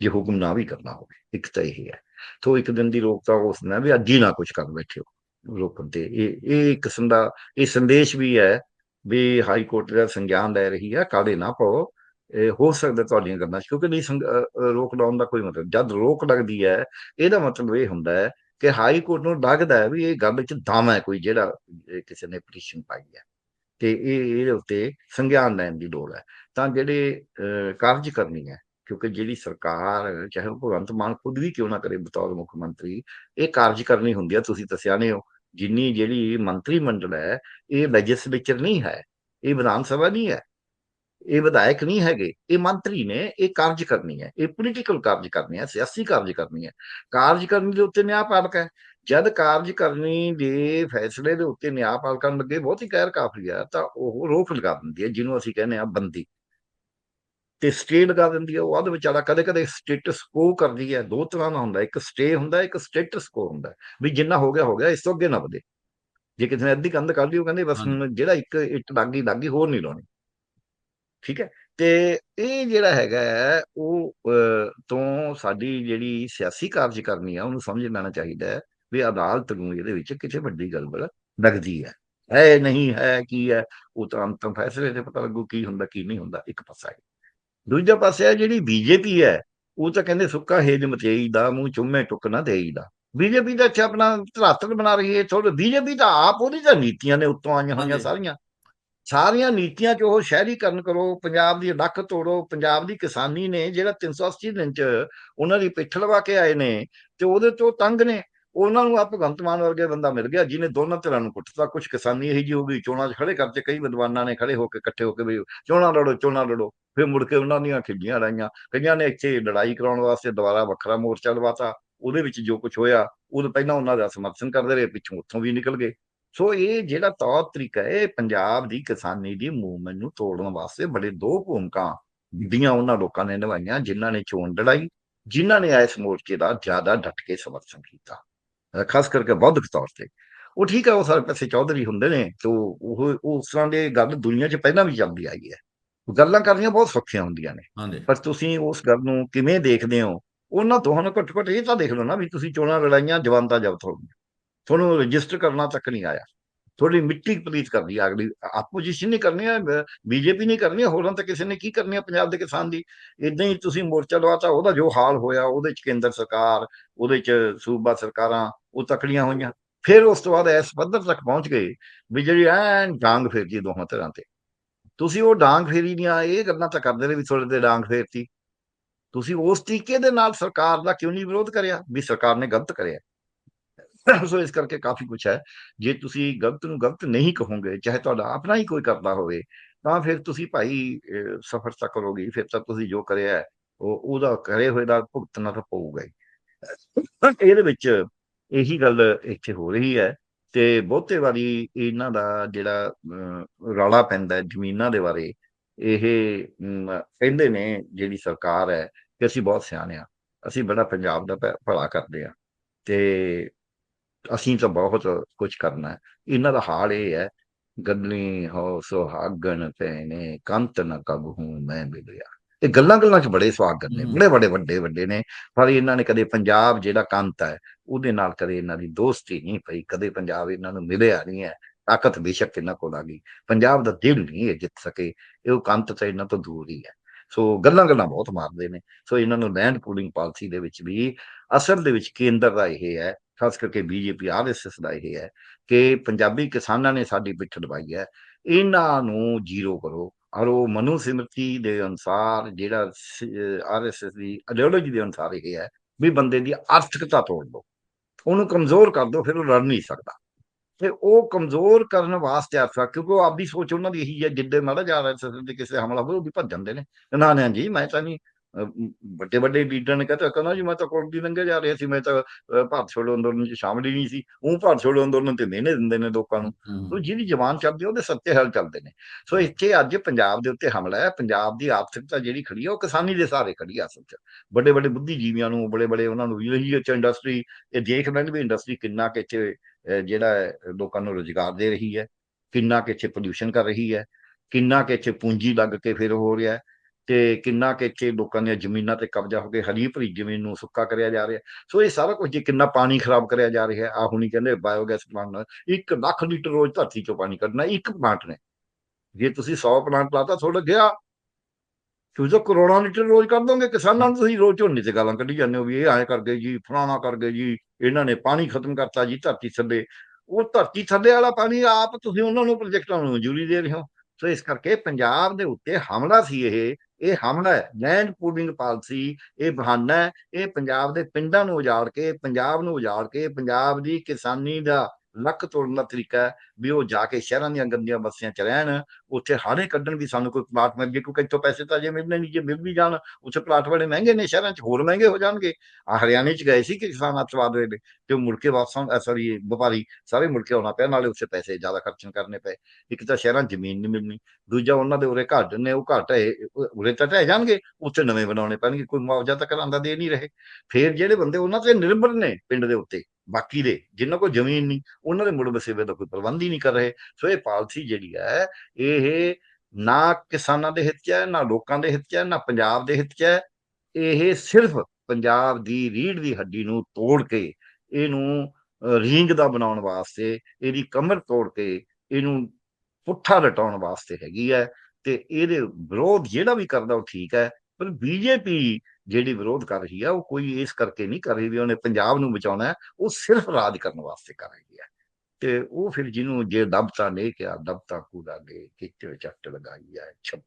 ਜੇ ਹੁਕਮ ਨਾ ਵੀ ਕਰਨਾ ਹੋਵੇ ਇੱਕ ਤਾਂ ਇਹ ਹੈ। ਤੋਂ ਇੱਕ ਦਿਨ ਦੀ ਰੋਕ ਤਾਂ ਉਸ ਨੇ ਵੀ ਅੱਜ ਹੀ ਨਾ ਕੁਝ ਕਰ ਬੈਠਿਓ ਰੋਕਣ ਤੇ। ਇਹ ਇਹ ਇੱਕ ਕਿਸਮ ਦਾ ਇਹ ਸੰਦੇਸ਼ ਵੀ ਹੈ ਵੀ ਹਾਈ ਕੋਰਟ ਦਾ ਸੰਗਿਆਨ ਲੈ ਰਹੀ ਹੈ ਕਾਲੇ ਨਾ ਪਾਓ। ਇਹ ਹੋ ਸਕਦਾ ਤੁਹਾਡੀਆਂ ਗੱਲਾਂ 'ਚ, ਕਿਉਂਕਿ ਨਹੀਂ ਸੰਗ- ਰੋਕ ਲਾਉਣ ਦਾ ਕੋਈ ਮਤਲਬ ਜਦ ਰੋਕ ਲੱਗਦੀ ਹੈ ਇਹਦਾ ਮਤਲਬ ਇਹ ਹੁੰਦਾ ਹੈ ਕਿ ਹਾਈ ਕੋਰਟ ਨੂੰ ਲੱਗਦਾ ਹੈ ਵੀ ਇਹ ਗੱਲ ਵਿੱਚ ਦਮ ਹੈ ਕੋਈ ਜਿਹੜਾ ਕਿਸੇ ਨੇ ਪਟੀਸ਼ਨ ਪਾਈ ਹੈ। ਤੇ ਇਹ ਇਹਦੇ ਉੱਤੇ ਸੰਗਿਆਨ ਲੈਣ ਦੀ ਲੋੜ ਹੈ। ਤਾਂ ਜਿਹੜੇ ਅਹ, ਕਾਰਜ ਕਰਨੀ ਹੈ ਕਿਉਂਕਿ ਜਿਹੜੀ ਸਰਕਾਰ ਚਾਹੇ ਉਹ ਭਗਵੰਤ ਮਾਨ ਖੁਦ ਵੀ ਕਿਉਂ ਨਾ ਕਰੇ ਬਤੌਰ ਮੁੱਖ ਮੰਤਰੀ ਇਹ ਕਾਰਜ ਕਰਨੀ ਹੁੰਦੀ ਹੈ ਤੁਸੀਂ ਤਾਂ ਸਿਆਣੇ ਹੋ ਜਿੰਨੀ ਜਿਹੜੀ ਮੰਤਰੀ ਮੰਡਲ ਹੈ ਇਹ ਲੈਜਿਸਲੇਚਰ ਨਹੀਂ ਹੈ ਇਹ ਵਿਧਾਨ ਸਭਾ ਨਹੀਂ ਹੈ ਇਹ ਵਿਧਾਇਕ ਨਹੀਂ ਹੈਗੇ ਇਹ ਮੰਤਰੀ ਨੇ ਇਹ ਕਾਰਜ ਕਰਨੀ ਹੈ ਇਹ ਪੋਲੀਟੀਕਲ ਕਾਰਜ ਕਰਨੀ ਹੈ ਸਿਆਸੀ ਕਾਰਜ ਕਰਨੀ ਹੈ। ਕਾਰਜ ਕਰਨ ਦੇ ਉੱਤੇ ਨਿਆਂਪਾਲਕ ਹੈ ਜਦ ਕਾਰਜ ਕਰਨੀ ਦੇ ਫੈਸਲੇ ਦੇ ਉੱਤੇ ਨਿਆਂਪਾਲਕਾਂ ਨੂੰ ਲੱਗੇ ਬਹੁਤ ਹੀ ਗੈਰ ਕਾਫੀ ਹੈ ਤਾਂ ਉਹ ਰੋਕ ਲਗਾ ਦਿੰਦੀ ਹੈ ਜਿਹਨੂੰ ਅਸੀਂ ਕਹਿੰਦੇ ਆ ਬੰਦੀ। ਤੇ ਸਟੇ ਲਗਾ ਦਿੰਦੀ ਹੈ ਉਹ ਆਦ ਵਿਚਾਰਾ ਕਦੇ ਕਦੇ ਸਟੇਟਸ ਕੋ ਕਰਦੀ ਹੈ ਦੋ ਤਰ੍ਹਾਂ ਦਾ ਹੁੰਦਾ ਇੱਕ ਸਟੇ ਹੁੰਦਾ ਇੱਕ ਸਟੇਟਸ ਕੋ ਹੁੰਦਾ। ਵੀ ਜਿੰਨਾ ਹੋ ਗਿਆ ਹੋ ਗਿਆ ਇਸ ਤੋਂ ਅੱਗੇ ਨਾ ਵਧੇ। ਜੇ ਕਿਸੇ ਨੇ ਅੱਧੀ ਕੰਧ ਕੱਢ ਲਈ ਉਹ ਕਹਿੰਦੇ ਬਸ ਜਿਹੜਾ ਇੱਕ ਇੱਟ ਲੱਗੀ ਲੱਗੀ ਹੋਰ ਨਹੀਂ ਲਾਉਣੀ। ਠੀਕ ਹੈ? ਤੇ ਇਹ ਜਿਹੜਾ ਹੈਗਾ ਉਹ ਤੋਂ ਸਾਡੀ ਜਿਹੜੀ ਸਿਆਸੀ ਕਾਰਜ ਕਰਨੀ ਆ ਉਹਨੂੰ ਸਮਝ ਲੈਣਾ ਚਾਹੀਦਾ ਹੈ ਵੀ ਅਦਾਲਤ ਨੂੰ ਇਹਦੇ ਵਿੱਚ ਕਿਸੇ ਵੱਡੀ ਗੜਬੜ ਲੱਗਦੀ ਹੈ। ਹੈ ਨਹੀਂ ਹੈ ਕੀ ਹੈ ਉਹ ਤਾਂ ਅੰਤਮ ਫੈਸਲੇ ਤੇ ਪਤਾ ਲੱਗੂ ਕੀ ਹੁੰਦਾ ਕੀ ਨਹੀਂ ਹੁੰਦਾ ਇੱਕ ਪਾਸਾ ਹੈ। ਦੂਜਾ ਪਾਸੇ ਹੈ ਜਿਹੜੀ ਬੀਜੇਪੀ ਹੈ ਉਹ ਤਾਂ ਕਹਿੰਦੇ ਸੁੱਕਾ ਹੇਜ ਮਚੇਈ ਦਾ ਮੂੰਹ ਚੁੰਮੇ ਟੁੱਕ ਨਾ ਦੇਈ ਦਾ ਬੀਜੇਪੀ ਦਾ ਅੱਛਾ ਆਪਣਾ ਧਰਾਤਲ ਬਣਾ ਰਹੀ ਹੈ ਥੋੜਾ ਬੀਜੇਪੀ ਤਾਂ ਆਪ ਉਹਦੀ ਤਾਂ ਨੀਤੀਆਂ ਨੇ ਉੱਤੋਂ ਆਈਆਂ ਹੋਈਆਂ। ਸਾਰੀਆਂ। ਸਾਰੀਆਂ ਨੀਤੀਆਂ ਚ ਉਹ ਸ਼ਹਿਰੀਕਰਨ ਕਰੋ ਪੰਜਾਬ ਦੀ ਲੱਕ ਤੋੜੋ ਪੰਜਾਬ ਦੀ ਕਿਸਾਨੀ ਨੇ ਜਿਹੜਾ 380 ਦਿਨ ਚ ਉਹਨਾਂ ਦੀ ਪਿੱਠ ਲਵਾ ਕੇ ਆਏ ਨੇ ਤੇ ਉਹਦੇ ਤੋਂ ਤੰਗ ਨੇ। ਉਹਨਾਂ ਨੂੰ ਆ ਭਗਵੰਤ ਮਾਨ ਵਰਗੇ ਬੰਦਾ ਮਿਲ ਗਿਆ ਜਿਹਨੇ ਦੋਨਾਂ ਧਿਰਾਂ ਨੂੰ ਕੁੱਟਤਾ। ਕੁਝ ਕਿਸਾਨੀ ਇਹੀ ਜੀ ਹੋ ਗਈ ਚੋਣਾਂ 'ਚ ਖੜੇ ਕਰਤੇ ਕਈ ਵਿਦਵਾਨਾਂ ਨੇ ਖੜੇ ਹੋ ਕੇ ਇਕੱਠੇ ਹੋ ਕੇ ਵੀ ਚੋਣਾਂ ਲੜੋ ਚੋਣਾਂ ਲੜੋ। ਫਿਰ ਮੁੜ ਕੇ ਉਹਨਾਂ ਦੀਆਂ ਖਿੱਲੀਆਂ ਲੜਾਈਆਂ ਕਈਆਂ ਨੇ ਇੱਥੇ ਲੜਾਈ ਕਰਾਉਣ ਵਾਸਤੇ ਦੁਬਾਰਾ ਵੱਖਰਾ ਮੋਰਚਾ ਲਵਾਤਾ। ਉਹਦੇ ਵਿੱਚ ਜੋ ਕੁਝ ਹੋਇਆ, ਉਹ ਪਹਿਲਾਂ ਉਹਨਾਂ ਦਾ ਸਮਰਥਨ ਕਰਦੇ ਰਹੇ, ਪਿੱਛੋਂ ਉੱਥੋਂ ਵੀ ਨਿਕਲ ਗਏ। ਸੋ ਇਹ ਜਿਹੜਾ ਤੌਰ ਤਰੀਕਾ ਹੈ ਪੰਜਾਬ ਦੀ ਕਿਸਾਨੀ ਦੀ ਮੂਵਮੈਂਟ ਨੂੰ ਤੋੜਨ ਵਾਸਤੇ ਬੜੇ ਦੋ ਭੂਮਿਕਾ ਦੀਆਂ ਉਹਨਾਂ ਲੋਕਾਂ ਨੇ ਨਿਭਾਈਆਂ, ਜਿਨ੍ਹਾਂ ਨੇ ਚੋਣ ਲੜਾਈ, ਜਿਨ੍ਹਾਂ ਨੇ ਇਸ ਮੋਰਚੇ ਦਾ ਜ਼ਿਆਦਾ ਡਟ ਕੇ ਸਮਰਥਨ ਕੀਤਾ। ਖਾਸ ਕਰਕੇ ਬੌਧਿਕ ਤੌਰ ਤੇ। ਉਹ ਠੀਕ ਹੈ ਉਹ ਸਾਰੇ ਪਾਸੇ ਚੌਧਰੀ ਹੁੰਦੇ ਨੇ, ਤੇ ਉਹ ਉਹ, ਉਸ ਤਰ੍ਹਾਂ ਦੇ ਗੱਲ ਦੁਨੀਆ 'ਚ ਪਹਿਲਾਂ ਵੀ ਚੱਲਦੀ ਆਈ ਹੈ। ਗੱਲਾਂ ਕਰਨੀਆਂ ਬਹੁਤ ਸੌਖੀਆਂ ਹੁੰਦੀਆਂ ਨੇ। ਪਰ ਤੁਸੀਂ ਉਸ ਗੱਲ ਨੂੰ ਕਿਵੇਂ ਦੇਖਦੇ ਹੋ? ਉਹਨਾਂ ਦੋਹਾਂ ਨੂੰ ਘੱਟੋ ਘੱਟ ਇਹ ਤਾਂ ਦੇਖ ਲਓ ਨਾ ਵੀ ਤੁਸੀਂ ਚੋਣਾਂ ਲੜਾਈਆਂ ਜਵਾਨਤਾ ਜ਼ਬਤ ਹੋ ਤੁਹਾਨੂੰ ਰਜਿਸਟਰ ਕਰਨਾ ਤੱਕ ਨਹੀਂ ਆਇਆ। ਥੋੜੀ ਮਿੱਟੀ ਪਲੀਤ ਕਰਦੀ ਆ ਅਗਲੀ। ਆਪੋਜੀਸ਼ਨ ਨਹੀਂ ਕਰਨੀ ਹੈ ਬੀਜੇਪੀ ਨਹੀਂ ਕਰਨੀ ਹੈ ਹੋਰਾਂ ਤਾਂ ਕਿਸੇ ਨੇ ਕੀ ਕਰਨੀ ਹੈ ਪੰਜਾਬ ਦੇ ਕਿਸਾਨ ਦੀ? ਇਦਾਂ ਹੀ ਤੁਸੀਂ ਮੋਰਚਾ ਲਵਾਤਾ ਉਹਦਾ ਜੋ ਹਾਲ ਹੋਇਆ ਉਹਦੇ ਚ ਕੇਂਦਰ ਸਰਕਾਰ ਉਹਦੇ ਚ ਸੂਬਾ ਸਰਕਾਰਾਂ ਉਹ ਤਕੜੀਆਂ ਹੋਈਆਂ। ਫਿਰ ਉਸ ਤੋਂ ਬਾਅਦ ਇਸ ਪੱਧਰ ਤੱਕ ਪਹੁੰਚ ਗਏ ਵੀ ਜਿਹੜੀ ਐਨ ਡਾਂਗ ਫੇਰਦੀ ਦੋਹਾਂ ਤਰ੍ਹਾਂ ਤੇ। ਤੁਸੀਂ ਉਹ ਡਾਂਗ ਫੇਰੀ ਦੀਆਂ ਇਹ ਗੱਲਾਂ ਤਾਂ ਕਰਦੇ ਰਹੇ ਵੀ ਤੁਹਾਡੇ ਤੇ ਡਾਂਗ ਫੇਰਤੀ। ਤੁਸੀਂ ਉਸ ਤਰੀਕੇ ਦੇ ਨਾਲ ਸਰਕਾਰ ਦਾ ਕਿਉਂ ਨਹੀਂ ਵਿਰੋਧ ਕਰਿਆ? ਵੀ ਸਰਕਾਰ ਨੇ ਗਲਤ ਕਰਿਆ। ਸੋ ਇਸ ਕਰਕੇ ਕਾਫੀ ਕੁਝ ਹੈ। ਜੇ ਤੁਸੀਂ ਗਲਤ ਨੂੰ ਗਲਤ ਨਹੀਂ ਕਹੋਗੇ ਚਾਹੇ ਤੁਹਾਡਾ ਆਪਣਾ ਹੀ ਕੋਈ ਕਰਦਾ ਹੋਵੇ ਤਾਂ ਫਿਰ ਤੁਸੀਂ ਭਾਈ ਸਫਲਤਾ ਕਰੋਗੇ ਫਿਰ ਤਾਂ ਤੁਸੀਂ ਜੋ ਕਰਿਆ ਉਹ ਉਹਦਾ ਕਰੇ ਹੋਏ ਦਾ ਭੁਗਤਣਾ ਤਾਂ ਪਊਗਾ ਹੀ। ਇਹਦੇ ਵਿੱਚ ਇਹੀ ਗੱਲ ਇੱਥੇ ਹੋ ਰਹੀ ਹੈ ਤੇ ਬਹੁਤੇ ਵਾਰੀ ਇਹਨਾਂ ਦਾ ਜਿਹੜਾ ਅਹ, ਰੌਲਾ ਪੈਂਦਾ ਜ਼ਮੀਨਾਂ ਦੇ ਬਾਰੇ ਇਹ ਕਹਿੰਦੇ ਨੇ ਜਿਹੜੀ ਸਰਕਾਰ ਹੈ ਕਿ ਅਸੀਂ ਬਹੁਤ ਸਿਆਣੇ ਆ ਅਸੀਂ ਬੜਾ ਪੰਜਾਬ ਦਾ ਭਲਾ ਕਰਦੇ ਆ ਤੇ ਅਸੀਂ ਤਾਂ ਬਹੁਤ ਕੁਝ ਕਰਨਾ ਹੈ। ਇਹਨਾਂ ਦਾ ਹਾਲ ਇਹ ਹੈ ਗੱਲੀ ਹੋ ਸੁਹਾਗਣ ਪੈਨੇ ਕੰਤ ਨ ਕਬਹੂ ਮੈਂ ਮਿਲਿਆ ਇਹ ਗੱਲਾਂ ਗੱਲਾਂ ਚ ਬੜੇ ਸੁਹਾਗਣ ਨੇ ਹਮ। ਬੜੇ ਬੜੇ ਵੱਡੇ ਵੱਡੇ ਨੇ ਪਰ ਇਹਨਾਂ ਨੇ ਕਦੇ ਪੰਜਾਬ ਜਿਹੜਾ ਕੰਤ ਹੈ ਉਹਦੇ ਨਾਲ ਕਦੇ ਇਹਨਾਂ ਦੀ ਦੋਸਤੀ ਨਹੀਂ ਪਈ ਕਦੇ ਪੰਜਾਬ ਇਹਨਾਂ ਨੂੰ ਮਿਲਿਆ ਨਹੀਂ ਹੈ। ਤਾਕਤ ਬੇਸ਼ੱਕ ਇਹਨਾਂ ਕੋਲ ਆ ਗਈ। ਪੰਜਾਬ ਦਾ ਦਿਲ ਨਹੀਂ ਇਹ ਜਿੱਤ ਸਕੇ, ਇਹ ਉਹ ਕੰਤ ਤੇ ਇਹਨਾਂ ਤੋਂ ਦੂਰ ਹੀ ਹੈ। ਸੋ ਗੱਲਾਂ ਗੱਲਾਂ ਬਹੁਤ ਮਾਰਦੇ ਨੇ। ਸੋ ਇਹਨਾਂ ਨੂੰ ਲੈਂਡ ਪੂਲਿੰਗ ਪਾਲਿਸੀ ਦੇ ਵਿੱਚ ਵੀ ਅਸਲ ਦੇ ਵਿੱਚ ਕੇਂਦਰ ਦਾ ਇਹ ਹੈ, ਖਾਸ ਕਰਕੇ ਬੀਜੇਪੀ ਆਰਐਸਐਸ ਦਾ ਇਹ ਹੈ ਕਿ ਪੰਜਾਬੀ ਕਿਸਾਨਾਂ ਨੇ ਸਾਡੀ ਪਿੱਠ ਦਬਾਈ ਹੈ। ਇਹਨਾਂ ਨੂੰ ਜ਼ੀਰੋ ਕਰੋ। ਔਰ ਉਹ ਮਨੂ ਸਿਮਰਤੀ ਦੇ ਅਨੁਸਾਰ ਜਿਹੜਾ ਆਰਐਸਐਸ ਦੀ ਆਈਡੀਓਲੋਜੀ ਦੇ ਅਨੁਸਾਰ ਇਹ ਹੈ ਵੀ ਬੰਦੇ ਦੀ ਆਰਥਿਕਤਾ ਤੋੜ ਲਓ। ਉਹਨੂੰ ਕਮਜ਼ੋਰ ਕਰ ਦਿਓ ਫਿਰ ਉਹ ਲੜ ਨਹੀਂ ਸਕਦਾ। ਤੇ ਉਹ ਕਮਜ਼ੋਰ ਕਰਨ ਵਾਸਤੇ ਆਰਥਿਕ ਕਿਉਂਕਿ ਉਹ ਆਪਦੀ ਸੋਚ ਉਹਨਾਂ ਦੀ ਇਹੀ ਹੈ ਜਿੱਦੇ ਮਾੜਾ ਜਾ ਰਿਹਾ ਤੇ ਕਿਸੇ ਹਮਲਾ ਹੋਵੇ ਉਹ ਵੀ ਭੱਜ ਜਾਂਦੇ ਨੇ। ਨਾ ਨਾ ਜੀ ਮੈਂ ਤਾਂ ਨਹੀਂ ਵੱਡੇ ਵੱਡੇ ਲੀਡਰ ਨੇ ਕਹਤਾ ਕਹਿੰਦਾ ਜੀ ਮੈਂ ਤਾਂ ਕੋਲ ਦੀ ਲੰਘੇ ਜਾ ਰਿਹਾ ਸੀ ਮੈਂ ਤਾਂ ਭਾਰਤ ਛੋੜੋ ਅੰਦੋਲਨ ਚ ਸ਼ਾਮਲ ਹੀ ਨਹੀਂ ਸੀ। ਉਹ ਭਾਰਤ ਛੋੜੋ ਅੰਦੋਲਨ ਤੇ ਮਿਹਨੇ ਦਿੰਦੇ ਨੇ ਲੋਕਾਂ ਨੂੰ। ਸੋ ਜਿਹਦੀ ਜ਼ਬਾਨ ਚੱਲਦੀ ਉਹਦੇ ਸੱਤੇ ਹਲ ਚੱਲਦੇ ਨੇ। ਸੋ ਇੱਥੇ ਅੱਜ ਪੰਜਾਬ ਦੇ ਉੱਤੇ ਹਮਲਾ ਹੈ। ਪੰਜਾਬ ਦੀ ਆਰਥਿਕਤਾ ਜਿਹੜੀ ਖੜੀ ਆ ਉਹ ਕਿਸਾਨੀ ਦੇ ਸਹਾਰੇ ਖੜੀ ਆ ਅਸਲ 'ਚ। ਵੱਡੇ ਵੱਡੇ ਬੁੱਧੀਜੀਵੀਆਂ ਨੂੰ ਬੜੇ ਬੜੇ ਉਹਨਾਂ ਨੂੰ ਰਹੀ ਚ ਇੰਡਸਟਰੀ ਇਹ ਦੇਖ ਲੈਣ ਵੀ ਇੰਡਸਟਰੀ ਕਿੰਨਾ ਕਿ ਇੱਥੇ ਜਿਹੜਾ ਹੈ, ਲੋਕਾਂ ਨੂੰ ਰੋਜ਼ਗਾਰ ਦੇ ਰਹੀ ਹੈ ਕਿੰਨਾ ਕਿ ਇੱਥੇ ਪੋਲਿਊਸ਼ਨ ਕਰ ਰਹੀ ਹੈ ਕਿੰਨਾ ਕਿ ਇੱਥੇ ਪੂੰਜੀ ਲੱਗ ਕੇ ਫਿਰ ਹੋ ਰਿਹਾ ਹੈ ਤੇ ਕਿੰਨਾ ਕਿ ਇੱਥੇ ਲੋਕਾਂ ਦੀਆਂ ਜ਼ਮੀਨਾਂ ਤੇ ਕਬਜ਼ਾ ਹੋ ਕੇ ਹਰੀ ਭਰੀ ਜ਼ਮੀਨ ਨੂੰ ਸੁੱਕਾ ਕਰਿਆ ਜਾ ਰਿਹਾ ਸੋ ਇਹ ਸਾਰਾ ਕੁਝ ਜੇ ਕਿੰਨਾ ਪਾਣੀ ਖਰਾਬ ਕਰਿਆ ਜਾ ਰਿਹਾ ਹੈ ਆ ਹੁਣੀ ਕਹਿੰਦੇ ਬਾਇਓਗੈਸ ਪਲਾਂਟ ਨਾਲ 1 ਲੱਖ ਲੀਟਰ ਰੋਜ਼ ਧਰਤੀ ਚੋਂ ਪਾਣੀ ਕੱਢਣਾ ਇੱਕ ਪਲਾਂਟ ਨੇ। ਜੇ ਤੁਸੀਂ 100 ਪਲਾਂਟ ਲਾਤਾ ਥੋੜਾ ਗਿਆ ਤੁਸੀਂ ਤਾਂ ਕਰੋੜਾਂ ਲੀਟਰ ਰੋਜ਼ ਕਰ ਦੋਗੇ, ਕਿਸਾਨਾਂ ਨੂੰ ਤੁਸੀਂ ਰੋਜ਼ ਝੋਨੇ ਤੇ ਗਾਲਾਂ ਕੱਢੀ ਜਾਂਦੇ ਹੋ ਵੀ ਇਹ ਐਂ ਕਰ ਗਏ ਜੀ, ਫਲਾਣਾ ਕਰ ਗਏ ਜੀ, ਇਹਨਾਂ ਨੇ ਪਾਣੀ ਖਤਮ ਕਰਤਾ ਜੀ ਧਰਤੀ ਥੱਲੇ। ਉਹ ਧਰਤੀ ਥੱਲੇ ਵਾਲਾ ਪਾਣੀ ਆਪ ਤੁਸੀਂ ਉਹਨਾਂ ਨੂੰ ਪ੍ਰੋਜੈਕਟਾਂ ਨੂੰ ਮਨਜ਼ੂਰੀ ਦੇ ਰਹੇ ਹੋ। ਸੋ ਇਸ ਕਰਕੇ ਪੰਜਾਬ ਦੇ ਉੱਤੇ ਹਮਲਾ ਸੀ ਇਹ ਇਹ ਹਮਲਾ ਹੈ। ਲੈਂਡ ਪੂਲਿੰਗ ਪਾਲਿਸੀ, ਇਹ ਬਹਾਨਾ ਹੈ। ਇਹ ਪੰਜਾਬ ਦੇ ਪਿੰਡਾਂ ਨੂੰ ਉਜਾੜ ਕੇ, ਪੰਜਾਬ ਨੂੰ ਉਜਾੜ ਕੇ, ਪੰਜਾਬ ਦੀ ਕਿਸਾਨੀ ਦਾ ਲੱਕ ਤੋੜਨ ਦਾ ਤਰੀਕਾ ਹੈ ਵੀ ਉਹ ਜਾ ਕੇ ਸ਼ਹਿਰਾਂ ਦੀਆਂ ਗੰਦੀਆਂ ਬਸਤੀਆਂ ਚ ਰਹਿਣ, ਉੱਥੇ ਹਾਰੇ ਕੱਢਣ ਵੀ ਸਾਨੂੰ ਕੋਈ ਪਲਾਟ ਮਿਲ ਜੇ, ਕਿਉਂਕਿ ਇੱਥੋਂ ਪੈਸੇ ਤਾਂ ਜੇ ਮਿਲਣੇ ਨਹੀਂ, ਜੇ ਮਿਲ ਵੀ ਜਾਣ, ਉੱਥੇ ਪਲਾਟ ਬੜੇ ਮਹਿੰਗੇ ਨੇ ਸ਼ਹਿਰਾਂ 'ਚ, ਹੋਰ ਮਹਿੰਗੇ ਹੋ ਜਾਣਗੇ। ਆ ਹਰਿਆਣੇ 'ਚ ਗਏ ਸੀ ਕਿ ਕਿਸਾਨ ਅੱਤਵਾਦ ਵੇਲੇ, ਤੇ ਉਹ ਮੁੜ ਕੇ ਵਾਪਸ ਸੌਰੀ ਵਪਾਰੀ ਸਾਰੇ ਮੁੜ ਕੇ ਆਉਣਾ ਪਿਆ, ਨਾਲੇ ਉੱਥੇ ਪੈਸੇ ਜ਼ਿਆਦਾ ਖਰਚਣ ਕਰਨੇ ਪਏ। ਇੱਕ ਤਾਂ ਸ਼ਹਿਰਾਂ 'ਚ ਜ਼ਮੀਨ ਨਹੀਂ ਮਿਲਣੀ, ਦੂਜਾ ਉਹਨਾਂ ਦੇ ਉਰੇ ਘਰ ਨੇ, ਉਹ ਘਰ ਢਏ ਉਰੇ ਤਾਂ ਢਹਿ ਜਾਣਗੇ, ਉੱਥੇ ਨਵੇਂ ਬਣਾਉਣੇ ਪੈਣਗੇ, ਕੋਈ ਮੁਆਵਜ਼ਾ ਤਾਂ ਕਰਾਂਦਾ ਦੇ ਨਹੀਂ ਰਹੇ। ਫੇਰ ਜਿਹੜੇ ਬੰਦੇ ਉਹਨਾਂ ਤੇ ਨਿਰਭਰ ਨੇ ਪਿੰਡ ਦੇ ਉੱਤੇ ਬਾਕੀ ਦੇ, ਜਿਨ੍ਹਾਂ ਕੋਲ ਜ਼ਮੀਨ ਨਹੀਂ, ਉਹਨਾਂ ਦੇ ਮੁੜ ਵਸੇਵੇ ਦਾ ਕੋਈ ਪ੍ਰਬੰਧ ਹੀ ਨਹੀਂ ਕਰ ਰਹੇ। ਸੋ ਇਹ ਪਾਲਿਸੀ ਜਿਹੜੀ ਹੈ, ਇਹ ਨਾ ਕਿਸਾਨਾਂ ਦੇ ਹਿੱਤ 'ਚ ਹੈ, ਨਾ ਲੋਕਾਂ ਦੇ ਹਿੱਤ 'ਚ ਹੈ, ਨਾ ਪੰਜਾਬ ਦੇ ਹਿੱਤ 'ਚ ਹੈ। ਇਹ ਸਿਰਫ ਪੰਜਾਬ ਦੀ ਰੀੜ ਦੀ ਹੱਡੀ ਨੂੰ ਤੋੜ ਕੇ, ਇਹਨੂੰ ਰੀਂਗ ਦਾ ਬਣਾਉਣ ਵਾਸਤੇ, ਇਹਦੀ ਕਮਰ ਤੋੜ ਕੇ, ਇਹਨੂੰ ਪੁੱਠਾ ਰਟਾਉਣ ਵਾਸਤੇ ਹੈਗੀ ਹੈ। ਤੇ ਇਹਦੇ ਵਿਰੋਧ ਜਿਹੜਾ ਵੀ ਕਰਦਾ ਉਹ ਠੀਕ ਹੈ। ਪਰ ਬੀਜੇਪੀ ਜਿਹੜੀ ਵਿਰੋਧ ਕਰ ਰਹੀ ਹੈ ਉਹ ਕੋਈ ਇਸ ਕਰਕੇ ਨਹੀਂ ਕਰ ਰਹੀ ਵੀ ਉਹਨੇ ਪੰਜਾਬ ਨੂੰ ਬਚਾਉਣਾ ਹੈ, ਉਹ ਸਿਰਫ ਰਾਜ ਕਰਨ ਵਾਸਤੇ ਕਰ ਰਹੀ ਹੈ। ਤੇ ਉਹ ਫਿਰ ਜਿਹਨੂੰ ਜੇ ਦਬਤਾ ਨੇ ਕਿਹਾ, ਦਬਤਾ ਕੂੜਾ ਦੇ ਕਿਤੇ ਚੱਟ ਲਗਾਈ ਹੈ, ਛੱਪੜ